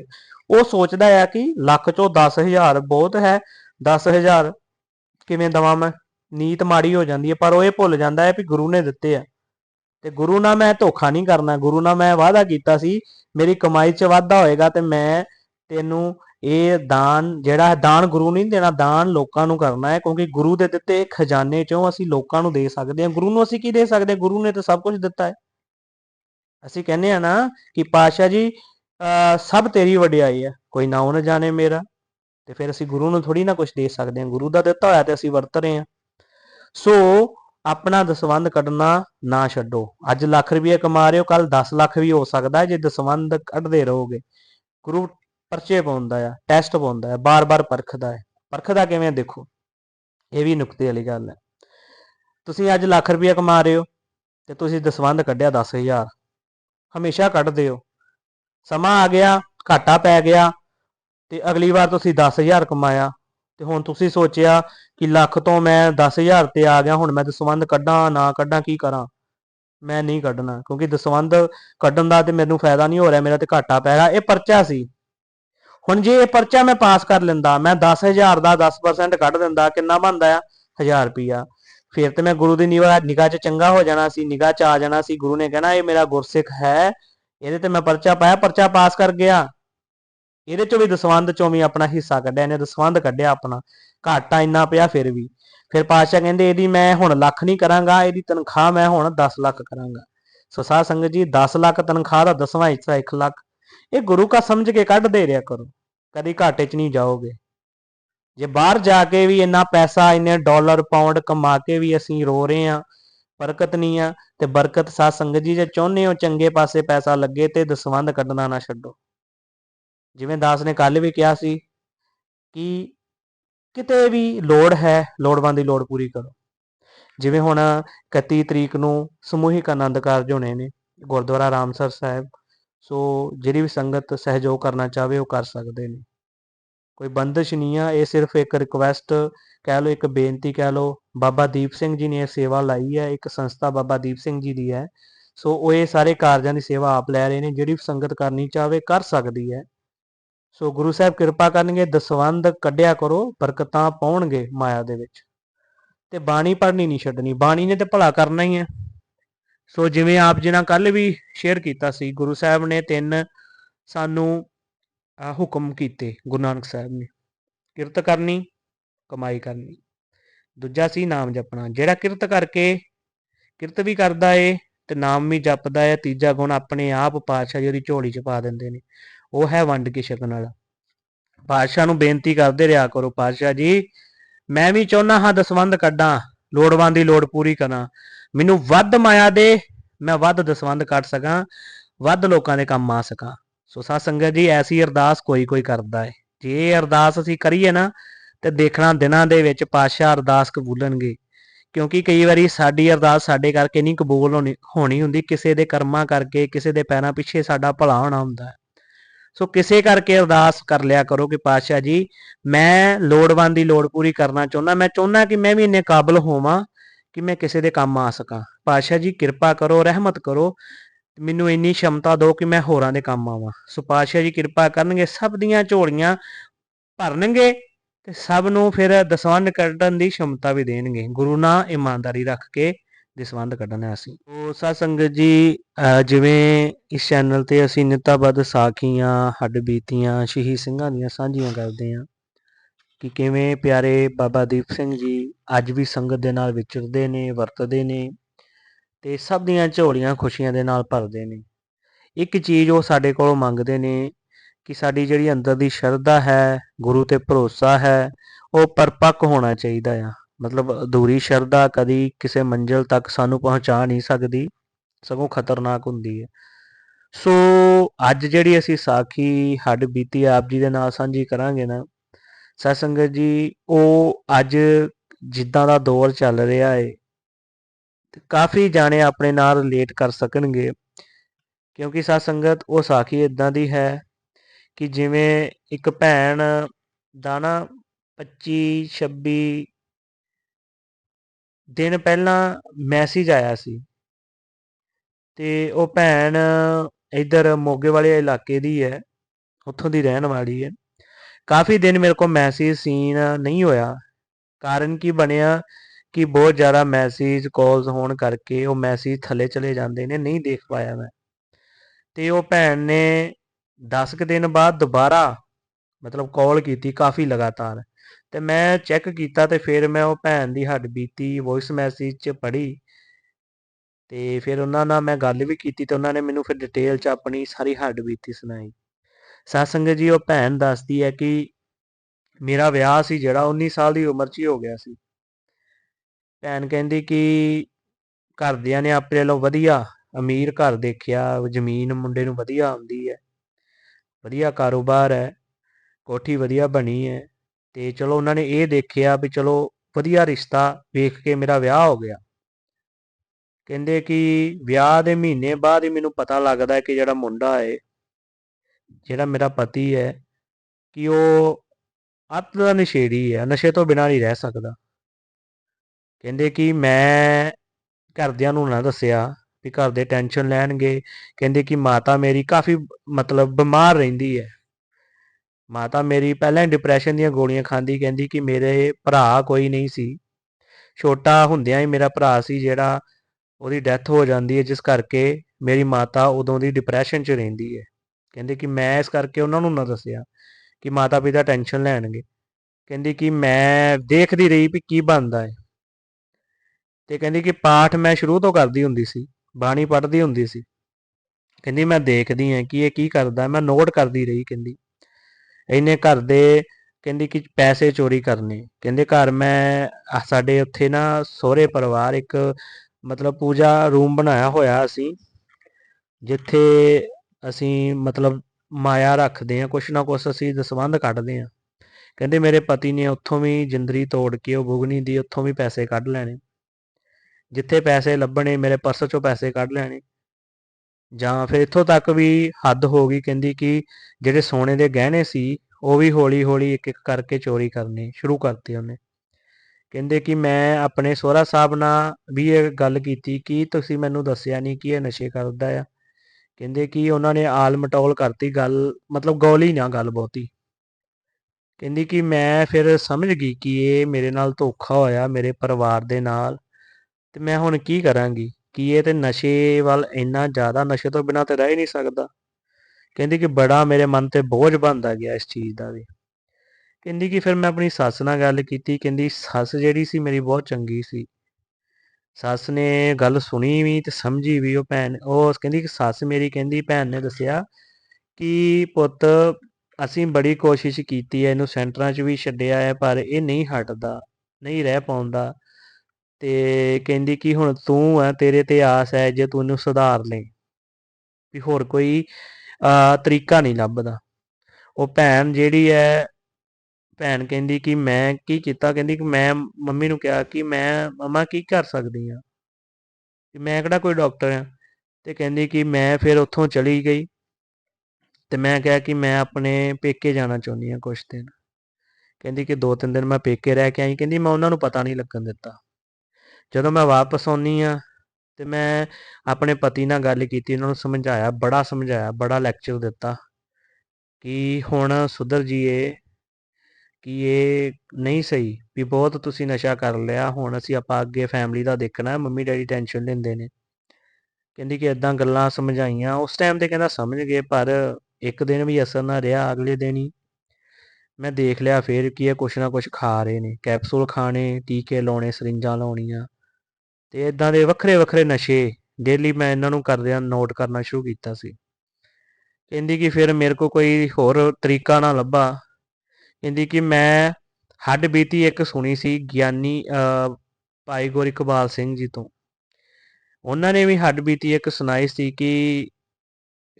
ਉਹ ਸੋਚਦਾ ਹੈ ਕਿ ਲੱਖ ਚੋਂ 10000 ਬਹੁਤ ਹੈ 10000 ਕਿਵੇਂ ਦਵਾਂ ਮੈਂ? ਨੀਤ ਮਾੜੀ ਹੋ ਜਾਂਦੀ ਹੈ, ਪਰ ਉਹ ਇਹ ਭੁੱਲ ਜਾਂਦਾ ਹੈ ਕਿ ਗੁਰੂ ਨੇ ਦਿੱਤੇ ਆ। ਤੇ ਗੁਰੂ ਨਾਲ ਮੈਂ ਧੋਖਾ ਨਹੀਂ ਕਰਨਾ, ਗੁਰੂ ਨਾਲ ਮੈਂ ਵਾਅਦਾ ਕੀਤਾ ਸੀ, ਮੇਰੀ ਕਮਾਈ 'ਚ ਵਾਧਾ ਹੋਏਗਾ ਤੇ ਮੈਂ ਤੈਨੂੰ ਇਹ ਦਾਨ, ਜਿਹੜਾ ਹੈ ਦਾਨ ਗੁਰੂ ਨਹੀਂ ਦੇਣਾ, ਦਾਨ ਲੋਕਾਂ ਨੂੰ ਕਰਨਾ ਹੈ, ਕਿਉਂਕਿ ਗੁਰੂ ਦੇ ਦਿੱਤੇ ਖਜ਼ਾਨੇ 'ਚੋਂ ਅਸੀਂ ਲੋਕਾਂ ਨੂੰ ਦੇ ਸਕਦੇ ਹਾਂ। ਗੁਰੂ ਨੂੰ ਅਸੀਂ ਕੀ ਦੇ ਸਕਦੇ ਹਾਂ? ਗੁਰੂ ਨੇ ਤਾਂ ਸਭ ਕੁਝ ਦਿੱਤਾ ਹੈ। ਅਸੀਂ ਕਹਿੰਦੇ ਆ ਨਾ ਕਿ ਪਾਸ਼ਾ ਜੀ, ਅਹ ਸਭ ਤੇਰੀ ਵਡਿਆਈ ਹੈ, ਕੋਈ ਨਾ ਉਹ ਜਾਣੇ ਮੇਰਾ, ਤੇ ਫਿਰ ਅਸੀਂ ਗੁਰੂ ਨੂੰ ਥੋੜੀ ਨਾ ਕੁਝ ਦੇ ਸਕਦੇ ਹਾਂ। ਗੁਰੂ ਦਾ ਦਿੱਤਾ ਹੋਇਆ ਤੇ ਅਸੀਂ ਵਰਤ ਰਹੇ ਹਾਂ। ਸੋ ਆਪਣਾ ਦਸਵੰਧ ਕੱਢਣਾ ਨਾ ਛੱਡੋ। ਅੱਜ ਲੱਖ ਰੁਪਏ ਕਮਾ ਰਹੇ ਹੋ ਕੱਲ 10 ਲੱਖ ਵੀ ਹੋ ਸਕਦਾ ਜੇ ਦਸਵੰਧ ਕੱਢਦੇ ਰਹੋਗੇ। ਗੁਰੂ ਪਰਚੇ ਪਾਉਂਦਾ ਆ ਟੈਸਟ ਪਾਉਂਦਾ ਹੈ ਬਾਰ-ਬਾਰ ਪਰਖਦਾ ਹੈ ਪਰਖਦਾ ਕਿਵੇਂ ਦੇਖੋ। ਇਹ ਵੀ ਨੁਕਤੇ ਵਾਲੀ ਗੱਲ ਹੈ ਤੁਸੀਂ ਅੱਜ ਲੱਖ ਰੁਪਏ ਕਮਾ ਰਹੇ ਹੋ ਤੇ ਤੁਸੀਂ ਦਸਵੰਧ ਕੱਢਿਆ 10000 ਹਮੇਸ਼ਾ ਕੱਢਦੇ ਹੋ। ਸਮਾਂ ਆ ਗਿਆ, ਘਾਟਾ ਪੈ ਗਿਆ ਤੇ ਅਗਲੀ ਵਾਰ ਤੁਸੀਂ 10000 ਕਮਾਇਆ। ਤੇ ਹੁਣ ਤੁਸੀਂ ਸੋਚਿਆ ਕਿ ਲੱਖ ਤੋਂ ਮੈਂ 10000 ਤੇ ਆ ਗਿਆ, ਹੁਣ ਮੈਂ ਦਸਵੰਧ ਕੱਢਾਂ, ਨਾ ਕੱਢਾਂ, ਕੀ ਕਰਾਂ? ਮੈਂ ਨਹੀਂ ਕੱਢਣਾ, ਕਿਉਂਕਿ ਦਸਵੰਧ ਕੱਢਣ ਦਾ ਤੇ ਮੈਨੂੰ ਫਾਇਦਾ ਨਹੀਂ ਹੋ ਰਿਹਾ, ਮੇਰਾ ਤੇ ਘਾਟਾ ਪੈ ਰਿਹਾ। ਇਹ ਪਰਚਾ ਸੀ। ਹੁਣ ਜੇ ਇਹ ਪਰਚਾ ਮੈਂ ਪਾਸ ਕਰ ਲੈਂਦਾ, ਮੈਂ 10000 ਦਾ 10% ਕੱਢ ਦਿੰਦਾ, ਕਿੰਨਾ ਬਣਦਾ ਆ? 1000 ਰੁਪਿਆ ਫਿਰ ਤੇ ਮੈਂ ਗੁਰੂ ਦੀ ਨਿਗਾਹ ਨਿਗਾਹ 'ਚ ਚੰਗਾ ਹੋ ਜਾਣਾ ਸੀ, ਨਿਗਾਹ 'ਚ ਆ ਜਾਣਾ ਸੀ, ਗੁਰੂ ਨੇ ਕਹਿਣਾ, ਇਹ ਮੇਰਾ ਗੁਰਸਿੱਖ ਹੈ, ਇਹਦੇ ਤੇ ਮੈਂ ਪਰਚਾ ਪਾਇਆ, ਪਰਚਾ ਪਾਸ ਕਰ ਗਿਆ। ਇਹਦੇ ਚੋਂ ਵੀ ਦਸਵੰਧ ਚੋਂ ਵੀ ਆਪਣਾ ਹਿੱਸਾ ਕੱਢਿਆ, ਇਹਨੇ ਦਸਵੰਧ ਕੱਢਿਆ ਆਪਣਾ। ਘਾਟਾ ਇੰਨਾ ਪਿਆ ਫਿਰ ਵੀ। ਫਿਰ ਪਾਤਸ਼ਾਹ ਕਹਿੰਦੇ, ਇਹਦੀ ਮੈਂ ਹੁਣ ਲੱਖ ਨਹੀਂ ਕਰਾਂਗਾ, ਇਹਦੀ ਤਨਖਾਹ ਮੈਂ ਹੁਣ 10 ਲੱਖ ਕਰਾਂਗਾ। ਸੋ ਸਾਧ ਸੰਗਤ ਜੀ 10 ਲੱਖ ਤਨਖਾਹ ਦਾ ਦਸਵਾਂ ਹਿੱਸਾ 1 ਲੱਖ, ਇਹ ਗੁਰੂ ਕਾ ਸਮਝ ਕੇ ਕੱਢ ਦੇ ਰਿਆ ਕਰੋ। ਕਦੀ ਘਾਟੇ 'ਚ ਨਹੀਂ ਜਾਓਗੇ। ਜੇ ਬਾਹਰ ਜਾ ਕੇ ਵੀ ਇੰਨਾ ਪੈਸਾ, ਇੰਨੇ ਡਾਲਰ, ਪਾਉਂਡ ਕਮਾ ਕੇ ਵੀ ਅਸੀਂ ਰੋ ਰਹੇ ਆ, ਬਰਕਤ ਨਹੀਂ ਆ, ਤੇ ਬਰਕਤ ਸਾਧ ਸੰਗਤ ਜੀ, ਜੇ ਚਾਹੁੰਦੇ ਹੋ ਚੰਗੇ ਪਾਸੇ ਪੈਸਾ ਲੱਗੇ, ਤੇ ਦਸਵੰਧ ਕੱਢਣਾ ਨਾ ਛੱਡੋ। ਜਿਵੇਂ ਦਾਸ ਨੇ ਕੱਲ ਵੀ ਕਿਹਾ ਸੀ ਕਿ ਕਿਤੇ ਵੀ ਲੋੜ ਹੈ, ਲੋੜਵੰਦ ਦੀ ਲੋੜ ਪੂਰੀ ਕਰੋ। ਜਿਵੇਂ ਹੁਣ 31 ਤਰੀਕ ਨੂੰ ਸਮੂਹਿਕ ਆਨੰਦ ਕਾਰਜ ਹੋਣੇ ਨੇ, ਗੁਰਦੁਆਰਾ ਰਾਮਸਰ ਸਾਹਿਬ, ਸੋ ਜਿਹੜੀ ਵੀ ਸੰਗਤ ਸਹਿਯੋਗ ਕਰਨਾ ਚਾਹਵੇ ਉਹ ਕਰ ਸਕਦੇ ਨੇ। ਕੋਈ ਬੰਦਸ਼ ਨਹੀਂ ਆ, ਇਹ ਸਿਰਫ ਇੱਕ ਰਿਕੁਐਸਟ ਕਹਿ ਲਓ, ਇੱਕ ਬੇਨਤੀ ਕਹਿ ਲਓ, ਬਾਬਾ ਦੀਪ ਸਿੰਘ ਜੀ ਨੇ ਇਹ ਸੇਵਾ ਲਾਈ ਹੈ, ਇੱਕ ਸੰਸਥਾ ਬਾਬਾ ਦੀਪ ਸਿੰਘ ਜੀ ਦੀ ਹੈ। ਸੋ ਉਹ ਇਹ ਸਾਰੇ ਕਾਰਜਾਂ ਦੀ ਸੇਵਾ ਆਪ ਲੈ ਰਹੇ ਨੇ, ਜਿਹੜੀ ਵੀ ਸੰਗਤ ਕਰਨੀ ਚਾਹਵੇ ਕਰ ਸਕਦੀ ਹੈ। ਸੋ ਗੁਰੂ ਸਾਹਿਬ ਕਿਰਪਾ ਕਰਨਗੇ, ਦਸਵੰਧ ਕੱਢਿਆ ਕਰੋ, ਬਰਕਤਾਂ ਪਾਉਣਗੇ ਮਾਇਆ ਦੇ ਵਿੱਚ। ਤੇ ਬਾਣੀ ਪੜ੍ਹਨੀ ਨਹੀਂ ਛੱਡਣੀ, ਬਾਣੀ ਨੇ ਤੇ ਭਲਾ ਕਰਨਾ ਹੀ ਹੈ। ਸੋ ਜਿਵੇਂ ਆਪ ਜੀ ਨਾਲ ਕੱਲ ਵੀ ਸ਼ੇਅਰ ਕੀਤਾ ਸੀ, ਗੁਰੂ ਸਾਹਿਬ ਨੇ ਤਿੰਨ ਸਾਨੂੰ ਹੁਕਮ ਕੀਤੇ ਗੁਰੂ ਨਾਨਕ ਸਾਹਿਬ ਨੇ। ਕਿਰਤ ਕਰਨੀ, ਕਮਾਈ ਕਰਨੀ। ਦੂਜਾ ਸੀ ਨਾਮ ਜਪਣਾ, ਜਿਹੜਾ ਕਿਰਤ ਕਰਕੇ ਕਿਰਤ ਵੀ ਕਰਦਾ ਏ ਤੇ ਨਾਮ ਵੀ ਜਪਦਾ ਹੈ ਤੀਜਾ ਗੁਣ ਆਪਣੇ ਆਪ ਪਾਤਸ਼ਾਹ ਜੀ ਉਹਦੀ ਝੋਲੀ 'ਚ ਪਾ ਦਿੰਦੇ ਨੇ। ਉਹ ਹੈ ਵੰਡ ਕੇ ਛਕਣ ਵਾਲਾ। ਪਾਤਸ਼ਾਹ ਨੂੰ ਬੇਨਤੀ ਕਰਦੇ ਰਿਹਾ ਕਰੋ, ਪਾਤਸ਼ਾਹ ਜੀ, ਮੈਂ ਵੀ ਚਾਹੁੰਦਾ ਹਾਂ ਦਸਵੰਧ ਕੱਢਾਂ, ਲੋੜਵੰਦ ਦੀ ਲੋੜ ਪੂਰੀ ਕਰਾਂ। ਮੈਨੂੰ ਵੱਧ ਮਾਇਆ ਦੇ, ਮੈਂ ਵੱਧ ਦਸਵੰਧ ਕੱਢ ਸਕਾਂ, ਵੱਧ ਲੋਕਾਂ ਦੇ ਕੰਮ ਆ ਸਕਾਂ। ਸੋ ਸਾਧ ਸੰਗਤ ਜੀ, ਐਸੀ ਅਰਦਾਸ ਕੋਈ ਕੋਈ ਕਰਦਾ ਹੈ ਜੇ ਅਰਦਾਸ ਅਸੀਂ ਕਰੀਏ ਨਾ, ਤੇ ਦੇਖਣਾ ਦਿਨਾਂ ਦੇ ਵਿੱਚ ਪਾਤਸ਼ਾਹ ਅਰਦਾਸ ਕਬੂਲਣਗੇ। ਕਿਉਂਕਿ ਕਈ ਵਾਰੀ ਸਾਡੀ ਅਰਦਾਸ ਸਾਡੇ ਕਰਕੇ ਨਹੀਂ ਕਬੂਲ ਹੋਣੀ ਹੋਣੀ ਹੁੰਦੀ, ਕਿਸੇ ਦੇ ਕਰਮਾਂ ਕਰਕੇ, ਕਿਸੇ ਦੇ ਪੈਰਾਂ ਪਿੱਛੇ ਸਾਡਾ ਭਲਾ ਹੋਣਾ ਹੁੰਦਾ। ਸੋ ਕਿਸੇ ਕਰਕੇ ਅਰਦਾਸ ਕਰ ਲਿਆ ਕਰੋ ਕਿ ਪਾਤਸ਼ਾਹ ਜੀ, ਮੈਂ ਲੋੜਵੰਦ ਦੀ ਲੋੜ ਪੂਰੀ ਕਰਨਾ ਚਾਹੁੰਦਾ, ਮੈਂ ਚਾਹੁੰਦਾ ਕਿ ਮੈਂ ਵੀ ਇੰਨੇ ਕਾਬਲ ਹੋਵਾਂ ਕਿ ਮੈਂ ਕਿਸੇ ਦੇ ਕੰਮ ਆ ਸਕਾਂ। ਪਾਤਸ਼ਾਹ ਜੀ, ਕਿਰਪਾ ਕਰੋ, ਰਹਿਮਤ ਕਰੋ, ਮੈਨੂੰ ਇੰਨੀ ਸ਼ਮਤਾ ਦਿਓ ਕਿ ਮੈਂ ਹੋਰਾਂ ਦੇ ਕੰਮ ਆਵਾਂ। ਸੋ ਪਾਤਸ਼ਾਹ ਜੀ, ਕਿਰਪਾ ਕਰਨਗੇ, ਸਭ ਦੀਆਂ ਝੋਲੀਆਂ ਭਰਨਗੇ ਤੇ ਸਭ ਨੂੰ ਫਿਰ ਦਸਵੰਧ ਕੱਢਣ ਦੀ ਸ਼ਮਤਾ ਵੀ ਦੇਣਗੇ। ਗੁਰੂ ਨਾਲ ਇਮਾਨਦਾਰੀ ਰੱਖ ਕੇ ਸੰਬੰਧ ਕੱਢਣਾ ਅਸੀਂ ਉਹ ਸਾਧ ਸੰਗਤ ਜੀ ਜਿਵੇਂ ਇਸ ਚੈਨਲ ਤੇ ਅਸੀਂ ਨਿਤਾਬਦ ਸਾਖੀਆਂ, ਹੱਡ ਬੀਤੀਆਂ, ਸ਼ਹੀਦ ਸਿੰਘਾਂ ਦੀਆਂ ਸਾਂਝੀਆਂ ਕਰਦੇ ਹਾਂ ਕਿ ਕਿਵੇਂ ਪਿਆਰੇ ਬਾਬਾ ਦੀਪ ਸਿੰਘ ਜੀ ਅੱਜ ਵੀ ਸੰਗਤ ਦੇ ਨਾਲ ਵਿਚਰਦੇ ਨੇ, ਵਰਤਦੇ ਨੇ ਤੇ ਸਭ ਦੀਆਂ ਝੋਲੀਆਂ ਖੁਸ਼ੀਆਂ ਦੇ ਨਾਲ ਭਰਦੇ ਨੇ। ਇੱਕ ਚੀਜ਼ ਉਹ ਸਾਡੇ ਕੋਲੋਂ ਮੰਗਦੇ ਨੇ ਕਿ ਸਾਡੀ ਜਿਹੜੀ ਅੰਦਰ ਦੀ ਸ਼ਰਧਾ ਹੈ, ਗੁਰੂ ਤੇ ਭਰੋਸਾ ਹੈ, ਉਹ ਪਰਪੱਕ ਹੋਣਾ ਚਾਹੀਦਾ ਆ। ਮਤਲਬ ਅਧੂਰੀ ਸ਼ਰਧਾ ਕਦੀ ਕਿਸੇ ਮੰਜ਼ਿਲ ਤੱਕ ਸਾਨੂੰ ਪਹੁੰਚਾ ਨਹੀਂ ਸਕਦੀ, ਸਗੋਂ ਖਤਰਨਾਕ ਹੁੰਦੀ ਹੈ। ਸੋ ਅੱਜ ਜਿਹੜੀ ਅਸੀਂ ਸਾਖੀ ਹੱਡ ਬੀਤੀ ਆਪ ਜੀ ਦੇ ਨਾਲ ਸਾਂਝੀ ਕਰਾਂਗੇ ਨਾ ਸਾਧ ਸੰਗਤ ਜੀ, ਉਹ ਅੱਜ ਜਿੱਦਾਂ ਦਾ ਦੌਰ ਚੱਲ ਰਿਹਾ ਏ ਕਾਫੀ ਜਾਣੇ ਆਪਣੇ ਨਾਲ ਰਿਲੇਟ ਕਰ ਸਕਣਗੇ, ਕਿਉਂਕਿ ਸਾਧ ਸੰਗਤ, ਉਹ ਸਾਖੀ ਇਦਾਂ ਦੀ ਹੈ ਕਿ ਜਿਵੇਂ ਇੱਕ ਭੈਣ ਦਾ ਨਾ 25 26 ਦਿਨ ਪਹਿਲਾਂ ਮੈਸੇਜ ਆਇਆ ਸੀ। ਤੇ ਉਹ ਭੈਣ ਇਧਰ ਮੋਗੇ ਵਾਲੇ ਇਲਾਕੇ ਦੀ ਹੈ, ਉੱਥੋਂ ਦੀ ਰਹਿਣ ਵਾਲੀ ਹੈ। ਕਾਫੀ ਦਿਨ ਮੇਰੇ ਕੋਲ ਮੈਸੇਜ ਸੀਨ ਨਹੀਂ ਹੋਇਆ। ਕਾਰਨ ਕੀ ਬਣਿਆ ਕਿ ਬਹੁਤ ਜ਼ਿਆਦਾ ਮੈਸੇਜ ਕਾਲਸ ਹੋਣ ਕਰਕੇ ਉਹ ਮੈਸੇਜ ਥੱਲੇ ਚਲੇ ਜਾਂਦੇ ਨੇ, ਨਹੀਂ ਦੇਖ ਪਾਇਆ ਮੈਂ। ਤੇ ਉਹ ਭੈਣ ਨੇ 10 ਕੁ ਦਿਨ ਬਾਅਦ ਦੁਬਾਰਾ ਮਤਲਬ ਕਾਲ ਕੀਤੀ ਕਾਫੀ ਲਗਾਤਾਰ। ਤੇ ਮੈਂ ਚੈੱਕ ਕੀਤਾ ਤੇ ਫਿਰ ਮੈਂ ਉਹ ਭੈਣ ਦੀ ਹੱਡ ਬੀਤੀ ਵੌਇਸ ਮੈਸੇਜ 'ਚ ਪੜ੍ਹੀ। ਤੇ ਫਿਰ ਉਹਨਾਂ ਨਾਲ ਮੈਂ ਗੱਲ ਵੀ ਕੀਤੀ ਤੇ ਉਹਨਾਂ ਨੇ ਮੈਨੂੰ ਫਿਰ ਡਿਟੇਲ 'ਚ ਆਪਣੀ ਸਾਰੀ ਹੱਡ ਬੀਤੀ ਸੁਣਾਈ। ਸਾਧ ਜੀ, ਉਹ ਭੈਣ ਦੱਸਦੀ ਹੈ ਕਿ ਮੇਰਾ ਵਿਆਹ ਸੀ ਜਿਹੜਾ 19 ਸਾਲ ਦੀ ਉਮਰ 'ਚ ਹੀ ਹੋ ਗਿਆ ਸੀ। ਭੈਣ ਕਹਿੰਦੀ ਕਿ ਘਰਦਿਆਂ ਨੇ ਆਪਣੇ ਵੱਲੋਂ ਵਧੀਆ ਅਮੀਰ ਘਰ ਦੇਖਿਆ, ਜ਼ਮੀਨ ਮੁੰਡੇ ਨੂੰ ਵਧੀਆ ਆਉਂਦੀ ਹੈ, ਵਧੀਆ ਕਾਰੋਬਾਰ ਹੈ, ਕੋਠੀ ਵਧੀਆ ਬਣੀ ਹੈ। ਤੇ ਚਲੋ ਉਹਨਾਂ ਨੇ ਇਹ ਦੇਖਿਆ ਵੀ ਚਲੋ ਵਧੀਆ ਰਿਸ਼ਤਾ ਵੇਖ ਕੇ ਮੇਰਾ ਵਿਆਹ ਹੋ ਗਿਆ। ਕਹਿੰਦੇ ਕਿ ਵਿਆਹ ਦੇ ਮਹੀਨੇ ਬਾਅਦ ਹੀ ਮੈਨੂੰ ਪਤਾ ਲੱਗਦਾ ਕਿ ਜਿਹੜਾ ਮੁੰਡਾ ਹੈ, ਜਿਹੜਾ ਮੇਰਾ ਪਤੀ ਹੈ, ਕਿ ਉਹ ਅੱਤ ਦਾ ਨਸ਼ੇੜੀ ਹੈ, ਨਸ਼ੇ ਤੋਂ ਬਿਨਾਂ ਨਹੀਂ ਰਹਿ ਸਕਦਾ। ਕਹਿੰਦੇ ਕਿ ਮੈਂ ਘਰਦਿਆਂ ਨੂੰ ਨਾ ਦੱਸਿਆ ਵੀ ਘਰ ਦੇ ਟੈਨਸ਼ਨ ਲੈਣਗੇ। ਕਹਿੰਦੇ ਕਿ ਮਾਤਾ ਮੇਰੀ ਕਾਫੀ ਮਤਲਬ ਬਿਮਾਰ ਰਹਿੰਦੀ ਹੈ। ਮਾਤਾ ਮੇਰੀ ਪਹਿਲਾਂ ਹੀ ਡਿਪਰੈਸ਼ਨ ਦੀਆਂ ਗੋਲੀਆਂ ਖਾਂਦੀ ਕਹਿੰਦੀ ਕਿ ਮੇਰੇ ਭਰਾ ਕੋਈ ਨਹੀਂ ਸੀ। ਛੋਟਾ ਹੁੰਦਿਆਂ ਹੀ ਮੇਰਾ ਭਰਾ ਸੀ ਜਿਹੜਾ ਉਹਦੀ ਡੈਥ ਹੋ ਜਾਂਦੀ ਹੈ, ਜਿਸ ਕਰਕੇ ਮੇਰੀ ਮਾਤਾ ਉਦੋਂ ਦੀ ਡਿਪਰੈਸ਼ਨ 'ਚ ਰਹਿੰਦੀ ਹੈ। ਕਹਿੰਦੇ ਕਿ ਮੈਂ ਇਸ ਕਰਕੇ ਉਹਨਾਂ ਨੂੰ ਨਾ ਦੱਸਿਆ ਕਿ ਮਾਤਾ ਪਿਤਾ ਟੈਨਸ਼ਨ ਲੈਣਗੇ। ਕਹਿੰਦੀ ਕਿ ਮੈਂ ਦੇਖਦੀ ਰਹੀ ਵੀ ਕੀ ਬਣਦਾ ਹੈ। ਤੇ ਕਹਿੰਦੀ ਕਿ ਪਾਠ ਮੈਂ ਸ਼ੁਰੂ ਤੋਂ ਕਰਦੀ ਹੁੰਦੀ ਸੀ, ਬਾਣੀ ਪੜ੍ਹਦੀ ਹੁੰਦੀ ਸੀ। ਕਹਿੰਦੀ ਮੈਂ ਦੇਖਦੀ ਹਾਂ ਕਿ ਇਹ ਕੀ ਕਰਦਾ, ਮੈਂ ਨੋਟ ਕਰਦੀ ਰਹੀ ਕਹਿੰਦੀ। ਇਹਨੇ ਘਰ ਦੇ ਕਹਿੰਦੀ ਕਿ ਪੈਸੇ ਚੋਰੀ ਕਰਨੇ। ਕਹਿੰਦੇ ਘਰ ਮੈਂ ਸਾਡੇ ਉੱਥੇ ਨਾ ਸਹੁਰੇ ਪਰਿਵਾਰ ਇੱਕ ਮਤਲਬ ਪੂਜਾ ਰੂਮ ਬਣਾਇਆ ਹੋਇਆ ਅਸੀਂ ਜਿੱਥੇ ਅਸੀਂ ਮਤਲਬ ਮਾਇਆ ਰੱਖਦੇ ਆ ਕੁਛ ਨਾ ਕੁਛ ਅਸੀਂ ਦਸਵੰਧ ਕੱਢਦੇ ਆ ਕਹਿੰਦੇ ਮੇਰੇ ਪਤੀ ਨੇ ਉੱਥੋਂ ਵੀ ਜਿੰਦਰੀ ਤੋੜ ਕੇ, ਉਹ ਬੁਗਨੀ ਦੀ ਉੱਥੋਂ ਵੀ ਪੈਸੇ ਕੱਢ ਲੈਣੇ। ਜਿੱਥੇ ਪੈਸੇ ਲੱਭਣੇ, ਮੇਰੇ ਪਰਸ ਚੋਂ ਪੈਸੇ ਕੱਢ ਲੈਣੇ। ਜਾਂ ਫਿਰ ਇੱਥੋਂ ਤੱਕ ਵੀ ਹੱਦ ਹੋ ਗਈ ਕਹਿੰਦੀ ਕਿ ਜਿਹੜੇ ਸੋਨੇ ਦੇ ਗਹਿਣੇ ਸੀ, ਉਹ ਵੀ ਹੌਲੀ ਹੌਲੀ ਇੱਕ ਇੱਕ ਕਰਕੇ ਚੋਰੀ ਕਰਨੇ ਸ਼ੁਰੂ ਕਰਤੇ ਉਹਨੇ। ਕਹਿੰਦੇ ਕਿ ਮੈਂ ਆਪਣੇ ਸਹੁਰਾ ਸਾਹਿਬ ਨਾਲ ਵੀ ਇਹ ਗੱਲ ਕੀਤੀ ਕਿ ਤੁਸੀਂ ਮੈਨੂੰ ਦੱਸਿਆ ਨਹੀਂ ਕਿ ਇਹ ਨਸ਼ੇ ਕਰਦਾ ਆ। ਕਹਿੰਦੇ ਕਿ ਉਹਨਾਂ ਨੇ ਆਲ ਮਟੌਲ ਕਰਤੀ ਗੱਲ, ਮਤਲਬ ਗੌਲੀ ਨਾ ਗੱਲ ਬਹੁਤੀ। ਕਹਿੰਦੀ ਕਿ ਮੈਂ ਫਿਰ ਸਮਝ ਗਈ ਕਿ ਇਹ ਮੇਰੇ ਨਾਲ ਧੋਖਾ ਹੋਇਆ ਮੇਰੇ ਪਰਿਵਾਰ ਦੇ ਨਾਲ ਤੇ ਮੈਂ ਹੁਣ ਕੀ ਕਰਾਂਗੀ? ਕਿ ਇਹ ਤੇ ਨਸ਼ੇ ਵੱਲ ਇੰਨਾ ਜ਼ਿਆਦਾ, ਨਸ਼ੇ ਤੋਂ ਬਿਨਾਂ ਤੇ ਰਹਿ ਹੀ ਨਹੀਂ ਸਕਦਾ। ਕਹਿੰਦੀ ਕਿ ਬੜਾ ਮੇਰੇ ਮਨ ਤੇ ਬੋਝ ਬਣਦਾ ਗਿਆ ਇਸ ਚੀਜ਼ ਦਾ ਵੀ। ਕਹਿੰਦੀ ਕਿ ਫਿਰ ਮੈਂ ਆਪਣੀ ਸੱਸ ਨਾਲ ਗੱਲ ਕੀਤੀ, ਕਹਿੰਦੀ ਸੱਸ ਜਿਹੜੀ ਸੀ ਮੇਰੀ ਬਹੁਤ ਚੰਗੀ ਸੀ। ਸੱਸ ਨੇ ਗੱਲ ਸੁਣੀ ਵੀ ਤੇ ਸਮਝੀ ਵੀ ਉਹ ਭੈਣ, ਉਹ ਕਹਿੰਦੀ ਕਿ ਸੱਸ ਮੇਰੀ ਕਹਿੰਦੀ, ਭੈਣ ਨੇ ਦੱਸਿਆ ਕਿ ਪੁੱਤ ਅਸੀਂ ਬੜੀ ਕੋਸ਼ਿਸ਼ ਕੀਤੀ ਹੈ, ਇਹਨੂੰ ਸੈਂਟਰਾਂ 'ਚ ਵੀ ਛੱਡਿਆ ਹੈ, ਪਰ ਇਹ ਨਹੀਂ ਹਟਦਾ, ਨਹੀਂ ਰਹਿ ਪਾਉਂਦਾ। ਤੇ ਕਹਿੰਦੀ ਕਿ ਹੁਣ ਤੂੰ ਆ, ਤੇਰੇ ਤੇ ਆਸ ਹੈ ਜੇ ਤੂੰ ਇਹਨੂੰ ਸੁਧਾਰ ਲੈ ਵੀ ਹੋਰ ਕੋਈ ਆ ਤਰੀਕਾ ਨਹੀਂ ਲੱਭਦਾ। ਉਹ ਭੈਣ ਜਿਹੜੀ ਹੈ, ਭੈਣ ਕਹਿੰਦੀ ਕਿ ਮੈਂ ਕੀ ਕੀਤਾ? ਕਹਿੰਦੀ ਕਿ ਮੈਂ ਮੰਮੀ ਨੂੰ ਕਿਹਾ ਕਿ ਮੈਂ, ਮਮਾ ਕੀ ਕਰ ਸਕਦੀ ਆ? ਕਿ ਮੈਂ ਕਿਹੜਾ ਕੋਈ ਡਾਕਟਰ ਆ? ਤੇ ਕਹਿੰਦੀ ਕਿ ਮੈਂ ਫਿਰ ਉੱਥੋਂ ਚਲੀ ਗਈ। ਤੇ ਮੈਂ ਕਿਹਾ ਕਿ ਮੈਂ ਆਪਣੇ ਪੇਕੇ ਜਾਣਾ ਚਾਹੁੰਦੀ ਆ ਕੁਛ ਦਿਨ। ਕਹਿੰਦੀ ਕਿ ਦੋ ਤਿੰਨ ਦਿਨ ਮੈਂ ਪੇਕੇ ਰਹਿ ਕੇ ਆਈ। ਕਹਿੰਦੀ ਮੈਂ ਉਹਨਾਂ ਨੂੰ ਪਤਾ ਨਹੀਂ ਲੱਗਣ ਦਿੱਤਾ। ਜਦੋਂ ਮੈਂ ਵਾਪਸ ਆਉਣੀ ਆ ਤੇ ਮੈਂ ਆਪਣੇ ਪਤੀ ਨਾਲ ਗੱਲ ਕੀਤੀ, ਉਹਨਾਂ ਨੂੰ ਸਮਝਾਇਆ, ਬੜਾ ਸਮਝਾਇਆ, ਬੜਾ ਲੈਕਚਰ ਦਿੱਤਾ ਕਿ ਹੁਣ ਸੁਧਰ ਜੀਏ, ਕਿ ਇਹ ਨਹੀਂ ਸਹੀ, ਵੀ ਬਹੁਤ ਤੁਸੀਂ ਨਸ਼ਾ ਕਰ ਲਿਆ, ਹੁਣ ਅਸੀਂ ਆਪਾਂ ਅੱਗੇ ਫੈਮਿਲੀ ਦਾ ਦੇਖਣਾ, ਮੰਮੀ ਡੈਡੀ ਟੈਨਸ਼ਨ ਲੈਂਦੇ ਨੇ। ਕਹਿੰਦੀ ਕਿ ਇਦਾਂ ਗੱਲਾਂ ਸਮਝਾਈਆਂ, ਉਸ ਟਾਈਮ ਤੇ ਕਹਿੰਦਾ ਸਮਝ ਗਏ, ਪਰ ਇੱਕ ਦਿਨ ਵੀ ਅਸਰ ਨਾ ਰਿਹਾ, ਅਗਲੇ ਦਿਨ ਹੀ ਮੈਂ ਦੇਖ ਲਿਆ ਫੇਰ ਕਿ ਇਹ ਕੁਛ ਨਾ ਕੁਛ ਖਾ ਰਹੇ ਨੇ ਕੈਪਸੂਲ ਖਾਣੇ, ਟੀਕੇ ਲਾਉਣੇ ਸਰਿੰਜਾਂ ਲਾਉਣੀਆਂ। ਤੇ ਇਦਾਂ ਦੇ ਵੱਖਰੇ ਵੱਖਰੇ ਨਸ਼ੇ ਡੇਲੀ ਮੈਂ ਇਹਨਾਂ ਨੂੰ ਕਰਦਿਆਂ ਨੋਟ ਕਰਨਾ ਸ਼ੁਰੂ ਕੀਤਾ ਸੀ। ਕਹਿੰਦੀ ਕਿ ਫਿਰ ਮੇਰੇ ਕੋ ਕੋਈ ਹੋਰ ਤਰੀਕਾ ਨਾ ਲੱਭਾ। ਕਹਿੰਦੀ ਕਿ ਮੈਂ ਹੱਡ ਬੀਤੀ ਇੱਕ ਸੁਣੀ ਸੀ ਗਿਆਨੀ ਭਾਈ ਗੁਰ ਇਕਬਾਲ ਸਿੰਘ ਜੀ ਤੋਂ। ਉਹਨਾਂ ਨੇ ਵੀ ਹੱਡ ਬੀਤੀ ਇੱਕ ਸੁਣਾਈ ਸੀ ਕਿ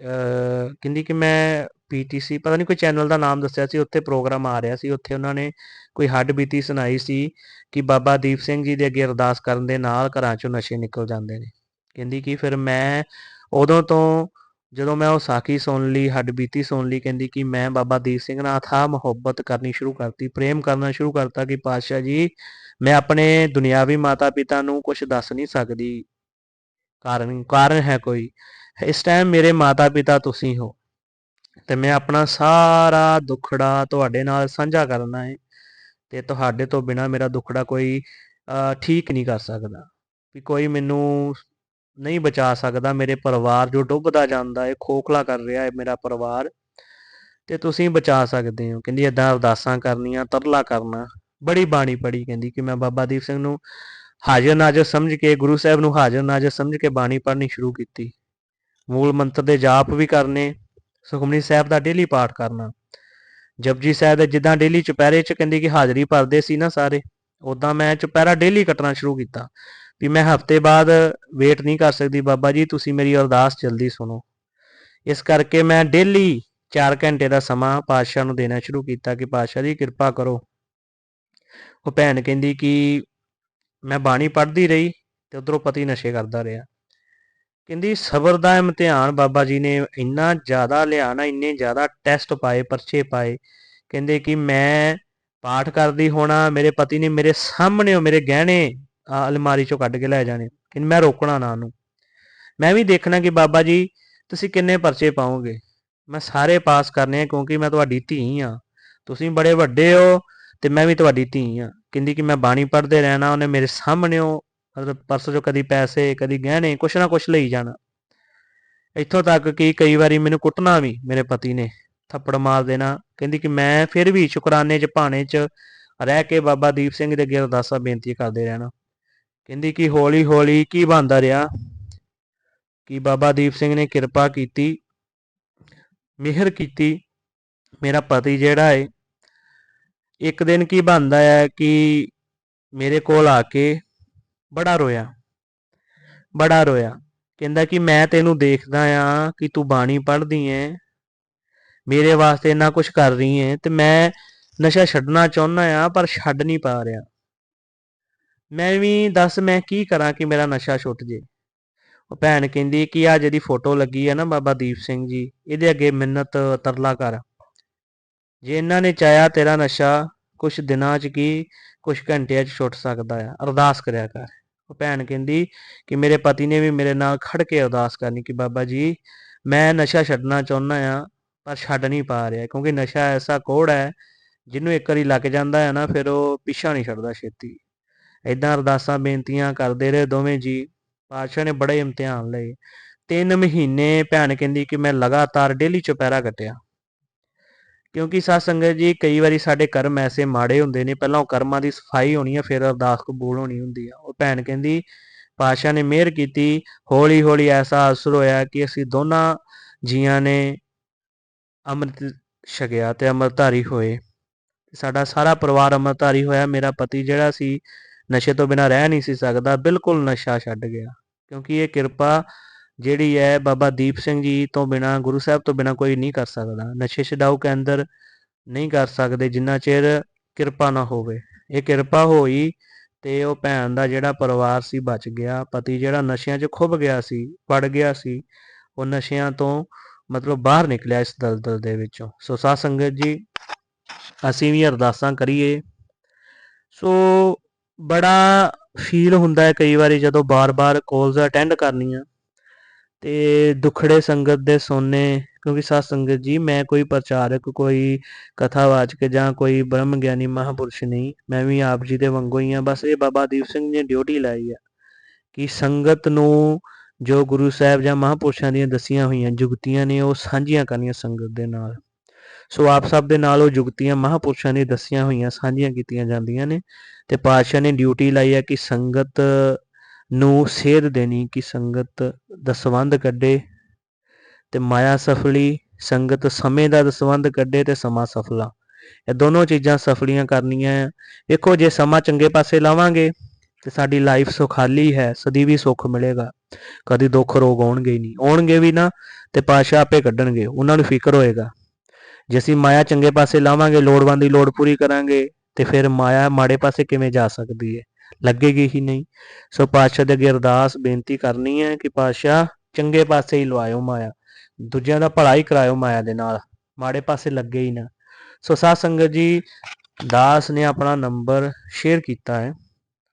ਅ, ਕਹਿੰਦੀ ਕਿ ਮੈਂ ਪੀਟੀਸੀ, ਪਤਾ ਨਹੀਂ ਕੋਈ ਚੈਨਲ ਦਾ ਨਾਮ ਦੱਸਿਆ ਸੀ, ਉੱਥੇ ਪ੍ਰੋਗਰਾਮ ਆ ਰਿਹਾ ਸੀ, ਉੱਥੇ ਉਹਨਾਂ ਨੇ ਕੋਈ ਹੱਡ ਬੀਤੀ ਸੁਣਾਈ ਸੀ ਕਿ ਬਾਬਾ ਦੀਪ ਸਿੰਘ ਜੀ ਦੇ ਅੱਗੇ ਅਰਦਾਸ ਕਰਨ ਦੇ ਨਾਲ ਘਰਾਂ ਚੋਂ ਨਸ਼ੇ ਨਿਕਲ ਜਾਂਦੇ ਨੇ। ਕਹਿੰਦੀ ਕਿ ਫਿਰ ਮੈਂ ਉਦੋਂ ਤੋਂ ਜਦੋਂ ਮੈਂ ਉਹ ਸਾਖੀ ਸੁਣ ਲਈ, ਹੱਡ ਬੀਤੀ ਸੁਣ ਲਈ, ਕਹਿੰਦੀ ਕਿ ਮੈਂ ਬਾਬਾ ਦੀਪ ਸਿੰਘ ਨਾਲ ਥਾ ਮੁਹੱਬਤ ਕਰਨੀ ਸ਼ੁਰੂ ਕਰਤੀ, ਪ੍ਰੇਮ ਕਰਨਾ ਸ਼ੁਰੂ ਕਰਤਾ ਕਿ ਪਾਤਸ਼ਾਹ ਜੀ, ਮੈਂ ਆਪਣੇ ਦੁਨਿਆਵੀ ਮਾਤਾ ਪਿਤਾ ਨੂੰ ਕੁਝ ਦੱਸ ਨਹੀਂ ਸਕਦੀ। ਕਾਰਨ ਕਾਰਨ ਹੈ ਕੋਈ। ਇਸ ਟਾਈਮ ਮੇਰੇ ਮਾਤਾ ਪਿਤਾ ਤੁਸੀਂ ਹੋ। ਤੇ ਮੈਂ ਆਪਣਾ ਸਾਰਾ ਦੁੱਖੜਾ ਤੁਹਾਡੇ ਨਾਲ ਸਾਂਝਾ ਕਰਨਾ ਹੈ ਤੇ ਤੁਹਾਡੇ ਤੋਂ ਬਿਨਾ ਮੇਰਾ ਦੁੱਖੜਾ ਕੋਈ ਠੀਕ ਨਹੀਂ ਕਰ ਸਕਦਾ। ਵੀ ਕੋਈ ਮੈਨੂੰ ਨਹੀਂ ਬਚਾ ਸਕਦਾ, ਮੇਰੇ ਪਰਿਵਾਰ ਜੋ ਡੁੱਬਦਾ ਜਾਂਦਾ ਹੈ ਖੋਖਲਾ ਕਰ ਰਿਹਾ ਹੈ ਮੇਰਾ ਪਰਿਵਾਰ, ਤੇ ਤੁਸੀਂ ਬਚਾ ਸਕਦੇ ਹੋ। ਕਹਿੰਦੀ ਏਦਾਂ ਅਰਦਾਸਾਂ ਕਰਨੀਆਂ, ਤਰਲਾ ਕਰਨਾ। ਬੜੀ ਬਾਣੀ ਪੜੀ ਕਹਿੰਦੀ ਕਿ ਮੈਂ ਬਾਬਾ ਦੀਪ ਸਿੰਘ ਨੂੰ ਹਾਜ਼ਰ ਨਾਜ਼ਰ ਸਮਝ ਕੇ, ਗੁਰੂ ਸਾਹਿਬ ਨੂੰ ਹਾਜ਼ਰ ਨਾਜ਼ਰ ਸਮਝ ਕੇ ਬਾਣੀ ਪੜ੍ਹਨੀ ਸ਼ੁਰੂ ਕੀਤੀ। ਮੂਲ ਮੰਤਰ ਦੇ ਜਾਪ ਵੀ ਕਰਨੇ ਸੁਖਮਨੀ ਸਾਹਿਬ ਦਾ ਡੇਲੀ ਪਾਠ ਕਰਨਾ। ਜਪਜੀ ਸਾਹਿਬ ਦੇ ਜਿੱਦਾਂ ਡੇਲੀ ਚੁਪਹਿਰੇ 'ਚ ਕਹਿੰਦੀ ਕਿ ਹਾਜ਼ਰੀ ਭਰਦੇ ਸੀ ਨਾ ਸਾਰੇ ਉਦਾਂ ਮੈਂ ਚੁਪਹਿਰਾ ਡੇਲੀ ਕੱਟਣਾ ਸ਼ੁਰੂ ਕੀਤਾ ਵੀ ਮੈਂ ਹਫ਼ਤੇ ਬਾਅਦ ਵੇਟ ਨਹੀਂ ਕਰ ਸਕਦੀ ਬਾਬਾ ਜੀ, ਤੁਸੀਂ ਮੇਰੀ ਅਰਦਾਸ ਜਲਦੀ ਸੁਣੋ। ਇਸ ਕਰਕੇ ਮੈਂ ਡੇਲੀ 4 ਘੰਟੇ ਦਾ ਸਮਾਂ ਪਾਤਸ਼ਾਹ ਨੂੰ ਦੇਣਾ ਸ਼ੁਰੂ ਕੀਤਾ ਕਿ ਪਾਤਸ਼ਾਹ ਜੀ ਕਿਰਪਾ ਕਰੋ। ਉਹ ਭੈਣ ਕਹਿੰਦੀ ਕਿ ਮੈਂ ਬਾਣੀ ਪੜ੍ਹਦੀ ਰਹੀ ਤੇ ਉਧਰੋਂ ਪਤੀ ਨਸ਼ੇ ਕਰਦਾ ਰਿਹਾ। ਕਹਿੰਦੀ ਸਬਰ ਦਾ ਇਮਤਿਹਾਨ ਬਾਬਾ ਜੀ ਨੇ ਇੰਨਾ ਜ਼ਿਆਦਾ ਲਿਆ ਇੰਨੇ ਜ਼ਿਆਦਾ ਟੈਸਟ ਪਾਏ, ਪਰਚੇ ਪਾਏ। ਕਹਿੰਦੇ ਕਿ ਮੈਂ ਪਾਠ ਕਰਦੀ ਹੋਣਾ, ਮੇਰੇ ਪਤੀ ਨੇ ਮੇਰੇ ਸਾਹਮਣੇ ਉਹ ਮੇਰੇ ਗਹਿਣੇ ਅਲਮਾਰੀ ਚੋਂ ਕੱਢ ਕੇ ਲੈ ਜਾਣੇ। ਕਿ ਮੈਂ ਰੋਕਣਾ ਨਾ ਉਹਨੂੰ। ਮੈਂ ਵੀ ਦੇਖਣਾ ਕਿ ਬਾਬਾ ਜੀ, ਤੁਸੀਂ ਕਿੰਨੇ ਪਰਚੇ ਪਾਓਗੇ? ਮੈਂ ਸਾਰੇ ਪਾਸ ਕਰਨੇ ਆ ਕਿਉਂਕਿ ਮੈਂ ਤੁਹਾਡੀ ਧੀ ਆ। ਤੁਸੀਂ ਬੜੇ ਵੱਡੇ ਹੋ ਤੇ ਮੈਂ ਵੀ ਤੁਹਾਡੀ ਧੀ ਆ। ਕਹਿੰਦੀ ਕਿ ਮੈਂ ਬਾਣੀ ਪੜ੍ਹਦੇ ਰਹਿਣਾ, ਉਹਨੇ ਮੇਰੇ ਸਾਹਮਣੇ ਉਹ ਮਤਲਬ ਪਰਸ ਚੋਂ ਕਦੀ ਪੈਸੇ, ਕਦੀ ਗਹਿਣੇ, ਕੁਛ ਨਾ ਕੁਛ ਲਈ ਜਾਣਾ। ਇੱਥੋਂ ਤੱਕ ਕਿ ਕਈ ਵਾਰੀ ਮੈਨੂੰ ਕੁੱਟਣਾ ਵੀ ਮੇਰੇ ਪਤੀ ਨੇ, ਥੱਪੜ ਮਾਰ ਦੇਣਾ। ਕਹਿੰਦੀ ਕਿ ਮੈਂ ਫਿਰ ਵੀ ਸ਼ੁਕਰਾਨੇ ਚ, ਭਾਣੇ ਚ ਰਹਿ ਕੇ ਬਾਬਾ ਦੀਪ ਸਿੰਘ ਦੇ ਅੱਗੇ ਅਰਦਾਸਾਂ ਬੇਨਤੀ ਕਰਦੇ ਰਹਿਣਾ। ਕਹਿੰਦੀ ਕਿ ਹੌਲੀ ਹੌਲੀ ਕੀ ਬਣਦਾ ਰਿਹਾ? ਕਿ ਬਾਬਾ ਦੀਪ ਸਿੰਘ ਨੇ ਕਿਰਪਾ ਕੀਤੀ, ਮਿਹਰ ਕੀਤੀ, ਮੇਰਾ ਪਤੀ ਜਿਹੜਾ ਹੈ ਇੱਕ ਦਿਨ ਕੀ ਬਣਦਾ ਹੈ ਕਿ ਮੇਰੇ ਕੋਲ ਆ ਕੇ ਬੜਾ ਰੋਇਆ। ਬੜਾ ਰੋਇਆ। ਕਹਿੰਦਾ ਕਿ ਮੈਂ ਤੈਨੂੰ ਦੇਖਦਾ ਆ ਕਿ ਤੂੰ ਬਾਣੀ ਪੜ੍ਹਦੀ ਐ ਮੇਰੇ ਵਾਸਤੇ ਇੰਨਾ ਕੁਝ ਕਰ ਰਹੀ ਐ ਤੇ ਮੈਂ ਨਸ਼ਾ ਛੱਡਣਾ ਚਾਹੁੰਦਾ ਆ ਪਰ ਛੱਡ ਨਹੀਂ ਪਾ ਰਿਹਾ। ਮੈਂ ਵੀ ਦੱਸ ਮੈਂ ਕੀ ਕਰਾਂ ਕਿ ਮੇਰਾ ਨਸ਼ਾ ਛੁੱਟ ਜੇ। ਉਹ ਭੈਣ ਕਹਿੰਦੀ ਕਿ ਆ ਜਿਹੜੀ ਫੋਟੋ ਲੱਗੀ ਹੈ ਨਾ ਬਾਬਾ ਦੀਪ ਸਿੰਘ ਜੀ, ਇਹਦੇ ਅੱਗੇ ਮਿੰਨਤ ਤਰਲਾ ਕਰ। ਜੇ ਇਹਨਾਂ ਨੇ ਚਾਹਿਆ ਤੇਰਾ ਨਸ਼ਾ ਕੁਝ ਦਿਨਾਂ 'ਚ ਕੀ ਕੁਝ ਘੰਟਿਆਂ 'ਚ ਛੁੱਟ ਸਕਦਾ ਆ, ਅਰਦਾਸ ਕਰਿਆ ਕਰ। ਉਹ ਭੈਣ ਕਹਿੰਦੀ ਕਿ ਮੇਰੇ ਪਤੀ ਨੇ ਵੀ ਮੇਰੇ ਨਾਲ ਖੜ ਕੇ ਅਰਦਾਸ ਕਰਨੀ ਕਿ ਬਾਬਾ ਜੀ, ਮੈਂ ਨਸ਼ਾ ਛੱਡਣਾ ਚਾਹੁੰਦਾ ਆ ਪਰ ਛੱਡ ਨਹੀਂ ਪਾ ਰਿਹਾ, ਕਿਉਂਕਿ ਨਸ਼ਾ ਐਸਾ ਕੋੜ ਹੈ, ਜਿਹਨੂੰ ਇੱਕ ਵਾਰੀ ਲੱਗ ਜਾਂਦਾ ਹੈ ਨਾ, ਫਿਰ ਉਹ ਪਿੱਛਾ ਨਹੀਂ ਛੱਡਦਾ ਛੇਤੀ। ਇਦਾਂ ਅਰਦਾਸਾਂ, ਬੇਨਤੀਆਂ ਕਰਦੇ ਰਹੇ ਦੋਵੇਂ ਜੀ। ਪਾਤਸ਼ਾਹ ਨੇ ਬੜੇ ਇਮਤਿਹਾਨ ਲਏ। ਤਿੰਨ ਮਹੀਨੇ ਭੈਣ ਕਹਿੰਦੀ ਕਿ ਮੈਂ ਲਗਾਤਾਰ ਡੇਲੀ ਚੁਪਹਿਰਾ ਕੱਟਿਆ। ਕਿਉਂਕਿ ਸਾਧ ਸੰਗਤ ਜੀ, ਕਈ ਵਾਰੀ ਸਾਡੇ ਕਰਮ ਐਸੇ ਮਾੜੇ ਹੁੰਦੇ ਨੇ, ਪਹਿਲਾਂ ਉਹ ਕਰਮਾਂ ਦੀ ਸਫ਼ਾਈ ਹੋਣੀ ਹੈ ਫਿਰ ਅਰਦਾਸ ਕਬੂਲ ਹੋਣੀ ਹੁੰਦੀ ਆ। ਉਹ ਭੈਣ ਕਹਿੰਦੀ, ਪਾਤਸ਼ਾਹ ਨੇ ਮਿਹਰ ਕੀਤੀ ਹੌਲੀ ਹੌਲੀ ਐਸਾ ਅਸਰ ਹੋਇਆ ਕਿ ਅਸੀਂ ਦੋਨਾਂ ਜੀਆਂ ਨੇ ਅੰਮ੍ਰਿਤ ਛਕਿਆ ਤੇ ਅੰਮ੍ਰਿਤਧਾਰੀ ਹੋਏ। ਸਾਡਾ ਸਾਰਾ ਪਰਿਵਾਰ ਅੰਮ੍ਰਿਤਧਾਰੀ ਹੋਇਆ। ਮੇਰਾ ਪਤੀ ਜਿਹੜਾ ਸੀ, ਨਸ਼ੇ ਤੋਂ ਬਿਨਾਂ ਰਹਿ ਨਹੀਂ ਸੀ ਸਕਦਾ, ਬਿਲਕੁਲ ਨਸ਼ਾ ਛੱਡ ਗਿਆ। ਕਿਉਂਕਿ ਇਹ ਕਿਰਪਾ ਜਿਹੜੀ ਹੈ ਬਾਬਾ ਦੀਪ ਸਿੰਘ ਜੀ ਤੋਂ ਬਿਨਾਂ, ਗੁਰੂ ਸਾਹਿਬ ਤੋਂ ਬਿਨਾਂ ਕੋਈ ਨਹੀਂ ਕਰ ਸਕਦਾ। ਨਸ਼ੇ ਛਡਾਊ ਕੇਂਦਰ ਨਹੀਂ ਕਰ ਸਕਦੇ, ਜਿੰਨਾ ਚਿਰ ਕਿਰਪਾ ਨਾ ਹੋਵੇ। ਇਹ ਕਿਰਪਾ ਹੋਈ ਤੇ ਉਹ ਭੈਣ ਦਾ ਜਿਹੜਾ ਪਰਿਵਾਰ ਸੀ ਬਚ ਗਿਆ। ਪਤੀ ਜਿਹੜਾ ਨਸ਼ਿਆਂ 'ਚ ਖੁੱਭ ਗਿਆ ਸੀ, ਪੜ ਗਿਆ ਸੀ, ਉਹ ਨਸ਼ਿਆਂ ਤੋਂ ਮਤਲਬ ਬਾਹਰ ਨਿਕਲਿਆ ਇਸ ਦਲਦਲ ਦੇ ਵਿੱਚੋਂ। ਸੋ ਸਾਧ ਸੰਗਤ ਜੀ, ਅਸੀਂ ਵੀ ਅਰਦਾਸਾਂ ਕਰੀਏ। ਸੋ ਬੜਾ ਫੀਲ ਹੁੰਦਾ ਹੈ ਕਈ ਵਾਰੀ ਜਦੋਂ ਬਾਰ-ਬਾਰ ਕਾਲਸ ਅਟੈਂਡ ਕਰਨੀਆਂ। ਤੇ ਦੁਖੜੇ ਸੰਗਤ ਦੇ ਸੋਨੇ, ਕਿਉਂਕਿ ਸਾਧ ਸੰਗਤ ਜੀ, ਮੈਂ ਕੋਈ ਪ੍ਰਚਾਰਕ, ਕੋਈ ਕਥਾਵਾਚਕ ਜਾਂ ਕੋਈ ਬ੍ਰਹਮ ਗਿਆਨੀ ਮਹਾਪੁਰਸ਼ ਨਹੀਂ, ਮੈਂ ਵੀ ਆਪ ਜੀ ਦੇ ਵਾਂਗੂ ਹੀ ਆ ਬਸ ਇਹ ਬਾਬਾ ਦੀਪ ਸਿੰਘ ਨੇ ਡਿਊਟੀ ਲਾਈ ਆ ਕਿ ਸੰਗਤ ਨੂੰ ਜੋ ਗੁਰੂ ਸਾਹਿਬ ਜਾਂ ਮਹਾਪੁਰਸ਼ਾਂ ਦੀਆਂ ਦਸੀਆਂ ਹੋਈਆਂ ਜੁਗਤੀਆਂ ਨੇ, ਉਹ ਸਾਂਝੀਆਂ ਕਰਨੀਆਂ ਸੰਗਤ ਦੇ ਨਾਲ। ਸੋ ਆਪ ਸਭ ਦੇ ਨਾਲ ਉਹ ਜੁਗਤੀਆਂ ਮਹਾਪੁਰਸ਼ਾਂ ਦੀਆਂ ਦਸੀਆਂ ਹੋਈਆਂ, ਸਾਂਝੀਆਂ ਕੀਤੀਆਂ ਜਾਂਦੀਆਂ ਨੇ ਤੇ ਪਾਤਸ਼ਾਹ ਨੇ ਡਿਊਟੀ ਲਾਈ ਹੈ ਕਿ ਸੰਗਤ ਨੂੰ ਸੇਧ ਦੇਣੀ ਕਿ ਸੰਗਤ ਦਾ ਸੰਬੰਧ ਕੱਢੇ ਤੇ ਮਾਇਆ ਸਫਲੀ, ਸੰਗਤ ਸਮੇਂ ਦਾ ਦਸਵੰਧ ਕੱਢੇ ਤੇ ਸਮਾਂ ਸਫਲਾ। ਇਹ ਦੋਨੋਂ ਚੀਜ਼ਾਂ ਸਫਲੀਆਂ ਕਰਨੀਆਂ ਆ। ਵੇਖੋ, ਜੇ ਸਮਾਂ ਚੰਗੇ ਪਾਸੇ ਲਾਵਾਂਗੇ ਤੇ ਸਾਡੀ ਲਾਈਫ ਸੁਖਾਲੀ ਹੈ, ਸਦੀ ਵੀ ਸੁੱਖ ਮਿਲੇਗਾ। ਕਦੀ ਦੁੱਖ ਰੋਗ ਆਉਣਗੇ ਹੀ ਨਹੀਂ। ਆਉਣਗੇ ਵੀ ਨਾ ਤੇ ਪਾਸ਼ਾ ਆਪੇ ਕੱਢਣਗੇ, ਉਹਨਾਂ ਨੂੰ ਫਿਕਰ ਹੋਏਗਾ। ਜੇ ਅਸੀਂ ਮਾਇਆ ਚੰਗੇ ਪਾਸੇ ਲਾਵਾਂਗੇ, ਲੋੜਵੰਦ ਦੀ ਲੋੜ ਪੂਰੀ ਕਰਾਂਗੇ ਤੇ ਫਿਰ ਮਾਇਆ ਮਾੜੇ ਪਾਸੇ ਕਿਵੇਂ ਜਾ ਸਕਦੀ ਹੈ? ਲੱਗੇਗੀ ਹੀ ਨਹੀਂ। ਸੋ ਪਾਤਸ਼ਾਹ ਦੇ ਅੱਗੇ ਅਰਦਾਸ ਬੇਨਤੀ ਕਰਨੀ ਹੈ ਕਿ ਪਾਤਸ਼ਾਹ ਚੰਗੇ ਪਾਸੇ ਹੀ ਲਵਾਇਓ ਮਾਇਆ, ਦੂਜਿਆਂ ਦਾ ਭਲਾ ਹੀ ਕਰਾਇਓ ਮਾਇਆ ਦੇ ਨਾਲ, ਮਾੜੇ ਪਾਸੇ ਲੱਗੇ ਹੀ ਨਾ। ਸੋ ਸਾਧ ਸੰਗਤ ਜੀ, ਦਾਸ ਨੇ ਆਪਣਾ ਨੰਬਰ ਸ਼ੇਅਰ ਕੀਤਾ ਹੈ।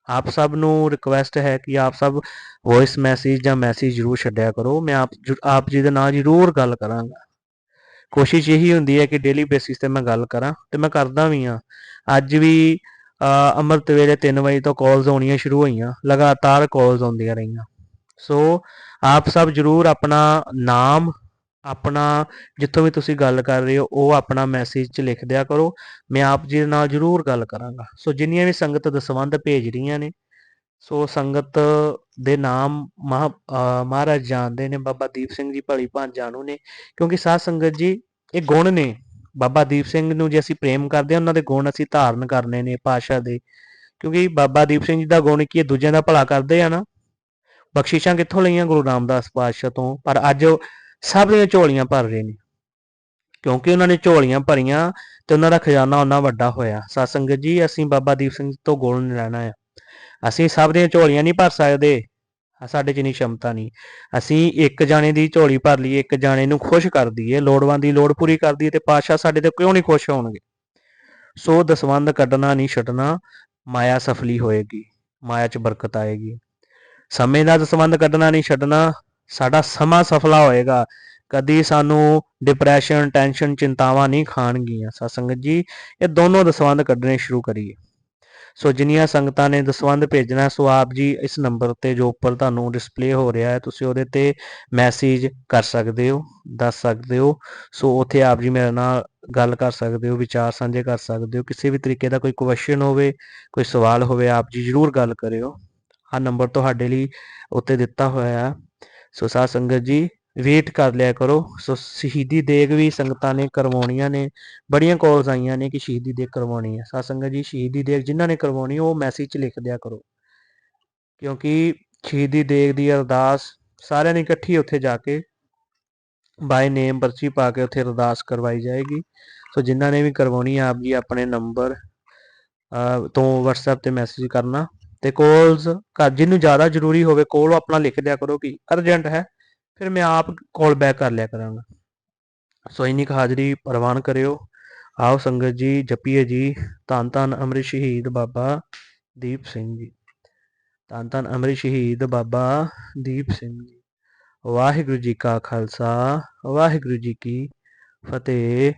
ਆਪ ਸਭ ਨੂੰ ਰਿਕੁਐਸਟ ਹੈ ਕਿ ਆਪ ਸਭ ਵੌਇਸ ਮੈਸੇਜ ਜਾਂ ਮੈਸੇਜ ਜ਼ਰੂਰ ਛੱਡਿਆ ਕਰੋ। ਮੈਂ ਆਪ ਆਪ ਜੀ ਦੇ ਨਾਲ ਜ਼ਰੂਰ ਗੱਲ ਕਰਾਂਗਾ। ਕੋਸ਼ਿਸ਼ ਇਹੀ ਹੁੰਦੀ ਹੈ ਕਿ ਡੇਲੀ ਬੇਸਿਸ ਤੇ ਮੈਂ ਗੱਲ ਕਰਾਂ ਤੇ ਮੈਂ ਕਰਦਾ ਵੀ ਆ ਅੱਜ ਵੀ ਅੰਮ੍ਰਿਤ ਵੇਲੇ 3 ਵਜੇ ਤੋਂ ਕਾਲਸ ਆਉਣੀਆਂ ਸ਼ੁਰੂ ਹੋਈਆਂ ਲਗਾਤਾਰ ਕਾਲਸ ਆਉਂਦੀਆਂ ਰਹੀਆਂ। ਸੋ ਆਪ ਸਭ ਜਰੂਰ ਆਪਣਾ ਨਾਮ ਆਪਣਾ ਜਿੱਥੋਂ ਵੀ ਤੁਸੀਂ ਗੱਲ ਕਰ ਰਹੇ ਹੋ ਉਹ ਆਪਣਾ ਮੈਸੇਜ 'ਚ ਲਿਖ ਦਿਆ ਕਰੋ। ਮੈਂ ਆਪ ਜੀ ਨਾਲ ਜਰੂਰ ਗੱਲ ਕਰਾਂਗਾ। ਸੋ ਜਿੰਨੀਆਂ ਵੀ ਸੰਗਤ ਦਸਵੰਧ ਭੇਜ ਰਹੀਆਂ ਨੇ ਸੋ ਸੰਗਤ ਦੇ ਨਾਮ ਮਹਾ ਅ, ਮਹਾਰਾਜ ਜਾਣਦੇ ਨੇ ਬਾਬਾ ਦੀਪ ਸਿੰਘ ਜੀ ਭਲੀ ਭਾਂਤ ਜਾਣੂ ਨੇ ਕਿਉਂਕਿ ਸਾਧ ਸੰਗਤ ਜੀ ਇਹ ਗੁਣ ਨੇ। ਬਾਬਾ ਦੀਪ ਸਿੰਘ ਨੂੰ ਜੇ ਅਸੀਂ ਪ੍ਰੇਮ ਕਰਦੇ ਹਾਂ, ਉਹਨਾਂ ਦੇ ਗੁਣ ਅਸੀਂ ਧਾਰਨ ਕਰਨੇ ਨੇ ਪਾਸ਼ਾ ਦੇ। ਕਿਉਂਕਿ ਬਾਬਾ ਦੀਪ ਸਿੰਘ ਜੀ ਦਾ ਗੁਣ ਕੀ ਹੈ ਦੂਜਿਆਂ ਦਾ ਭਲਾ ਕਰਦੇ ਆ ਨਾ। ਬਖਸ਼ਿਸ਼ਾਂ ਕਿੱਥੋਂ ਲਈਆਂ ਗੁਰੂ ਰਾਮਦਾਸ ਪਾਤਸ਼ਾਹ ਤੋਂ? ਪਰ ਅੱਜ ਸਭ ਦੀਆਂ ਝੋਲੀਆਂ ਭਰ ਰਹੇ ਨੇ। ਕਿਉਂਕਿ ਉਹਨਾਂ ਨੇ ਝੋਲੀਆਂ ਭਰੀਆਂ ਤੇ ਉਹਨਾਂ ਦਾ ਖਜ਼ਾਨਾ ਉਹਨਾਂ ਵੱਡਾ ਹੋਇਆ। ਸਾਧ ਸੰਗਤ ਜੀ, ਅਸੀਂ ਬਾਬਾ ਦੀਪ ਸਿੰਘ ਤੋਂ ਗੁਣ ਨਹੀਂ ਲੈਣਾ ਆ। ਅਸੀਂ ਸਭ ਦੀਆਂ ਝੋਲੀਆਂ ਨਹੀਂ ਭਰ ਸਕਦੇ। ਸਾਡੇ 'ਚ ਨਹੀਂ ਸ਼ਮਤਾ ਨਹੀਂ। ਅਸੀਂ ਇੱਕ ਜਾਣੇ ਦੀ ਝੋਲੀ ਭਰ ਲਈਏ, ਇੱਕ ਜਾਣੇ ਨੂੰ ਖੁਸ਼ ਕਰ ਦਈਏ, ਲੋੜਵੰਦ ਦੀ ਲੋੜ ਪੂਰੀ ਕਰ ਦਈਏ ਤੇ ਪਾਤਸ਼ਾਹ ਸਾਡੇ ਤੇ ਕਿਉਂ ਨਹੀਂ ਖੁਸ਼ ਹੋਣਗੇ? ਸੋ ਦਸਵੰਦ ਕੱਢਣਾ ਨਹੀਂ ਛੱਡਣਾ, ਮਾਇਆ ਸਫਲੀ ਹੋਏਗੀ, ਮਾਇਆ 'ਚ ਬਰਕਤ ਆਏਗੀ। ਸਮੇਂ ਦਾ ਦਸਵੰਦ ਕੱਢਣਾ ਨਹੀਂ ਛੱਡਣਾ, ਸਾਡਾ ਸਮਾਂ ਸਫਲਾ ਹੋਏਗਾ। ਕਦੀ ਸਾਨੂੰ ਡਿਪਰੈਸ਼ਨ ਟੈਨਸ਼ਨ ਚਿੰਤਾਵਾਂ ਨਹੀਂ ਖਾਣਗੀਆਂ। ਸਤਸੰਗਤ ਜੀ, ਇਹ ਦੋਨੋਂ ਦਸਵੰਦ ਕੱਢਣੇ ਸ਼ੁਰੂ ਕਰੀਏ। ਸੋ ਜਿੰਨੀਆਂ ਸੰਗਤਾਂ ਨੇ ਦਸਵੰਦ ਭੇਜਣਾ, ਸੋ ਆਪ ਜੀ ਇਸ ਨੰਬਰ ਤੇ ਜੋ ਉੱਪਰ ਤੁਹਾਨੂੰ ਡਿਸਪਲੇ ਹੋ ਰਿਹਾ ਹੈ, ਤੁਸੀਂ ਉਹਦੇ ਤੇ ਮੈਸੇਜ ਕਰ ਸਕਦੇ ਹੋ, ਦੱਸ ਸਕਦੇ ਹੋ। ਸੋ ਉੱਥੇ ਆਪ ਜੀ ਮੇਰੇ ਨਾਲ ਗੱਲ ਕਰ ਸਕਦੇ ਹੋ, ਵਿਚਾਰ ਸਾਂਝੇ ਕਰ ਸਕਦੇ ਹੋ। ਕਿਸੇ ਵੀ ਤਰੀਕੇ ਦਾ ਕੋਈ ਕੁਐਸਚਨ ਹੋਵੇ, ਕੋਈ ਸਵਾਲ ਹੋਵੇ, ਆਪ ਜੀ ਜਰੂਰ ਗੱਲ ਕਰਿਓ। ਆਹ ਨੰਬਰ ਤੁਹਾਡੇ ਲਈ ਉੱਤੇ ਦਿੱਤਾ ਹੋਇਆ ਹੈ। ਸੋ ਸਾਧ ਸੰਗਤ ਜੀ ਵੇਟ ਕਰ ਲਿਆ ਕਰੋ। ਸੋ ਸ਼ਹੀਦੀ ਦੇਗ ਵੀ ਸੰਗਤਾਂ ਨੇ ਕਰਵਾਉਣੀਆਂ ਨੇ, ਬੜੀਆਂ ਕਾਲਸ ਆਈਆਂ ਨੇ ਕਿ ਸ਼ਹੀਦੀ ਦੇਗ ਕਰਵਾਉਣੀ ਹੈ ਸਾਧ ਸੰਗਤ ਜੀ, ਸ਼ਹੀਦੀ ਦੇਗ ਜਿਨ੍ਹਾਂ ਨੇ ਕਰਵਾਉਣੀ, ਉਹ ਮੈਸੇਜ 'ਚ ਲਿਖ ਦਿਆ ਕਰੋ। ਕਿਉਂਕਿ ਸ਼ਹੀਦੀ ਦੇਗ ਦੀ ਅਰਦਾਸ ਸਾਰਿਆਂ ਨੇ ਇਕੱਠੀ ਉੱਥੇ ਜਾ ਕੇ ਬਾਈ ਨੇਮ ਪਰਚੀ ਪਾ ਕੇ ਉੱਥੇ ਅਰਦਾਸ ਕਰਵਾਈ ਜਾਏਗੀ। ਸੋ ਜਿਨ੍ਹਾਂ ਨੇ ਵੀ ਕਰਵਾਉਣੀ ਆ, ਆਪ ਜੀ ਆਪਣੇ ਨੰਬਰ ਤੋਂ WhatsApp ਤੇ ਮੈਸੇਜ ਕਰਨਾ। ਤੇ ਕਾਲਸ ਜਿਹਨੂੰ ਜ਼ਿਆਦਾ ਜ਼ਰੂਰੀ ਹੋਵੇ ਕੋਲ ਆਪਣਾ ਲਿਖ ਦਿਆ ਕਰੋ ਕਿ ਅਰਜੈਂਟ ਹੈ। ਫਿਰ ਮੈਂ ਆਪ ਕਾਲ ਬੈਕ ਕਰ ਲਿਆ ਕਰਾਂਗਾ। ਸੋ ਇੰਨੀ ਹਾਜ਼ਰੀ ਪ੍ਰਵਾਨ ਕਰਿਓ। ਆਓ ਸੰਗਤ ਜੀ, ਜਪੀਏ ਜੀ। ਧੰਨ ਧੰਨ ਅੰਮ੍ਰਿਤ ਸ਼ਹੀਦ ਬਾਬਾ ਦੀਪ ਸਿੰਘ ਜੀ। ਧੰਨ ਧੰਨ ਅੰਮ੍ਰਿਤ ਸ਼ਹੀਦ ਬਾਬਾ ਦੀਪ ਸਿੰਘ ਜੀ। ਵਾਹਿਗੁਰੂ ਜੀ ਕਾ ਖਾਲਸਾ, ਵਾਹਿਗੁਰੂ ਜੀ ਕੀ ਫਤਿਹ।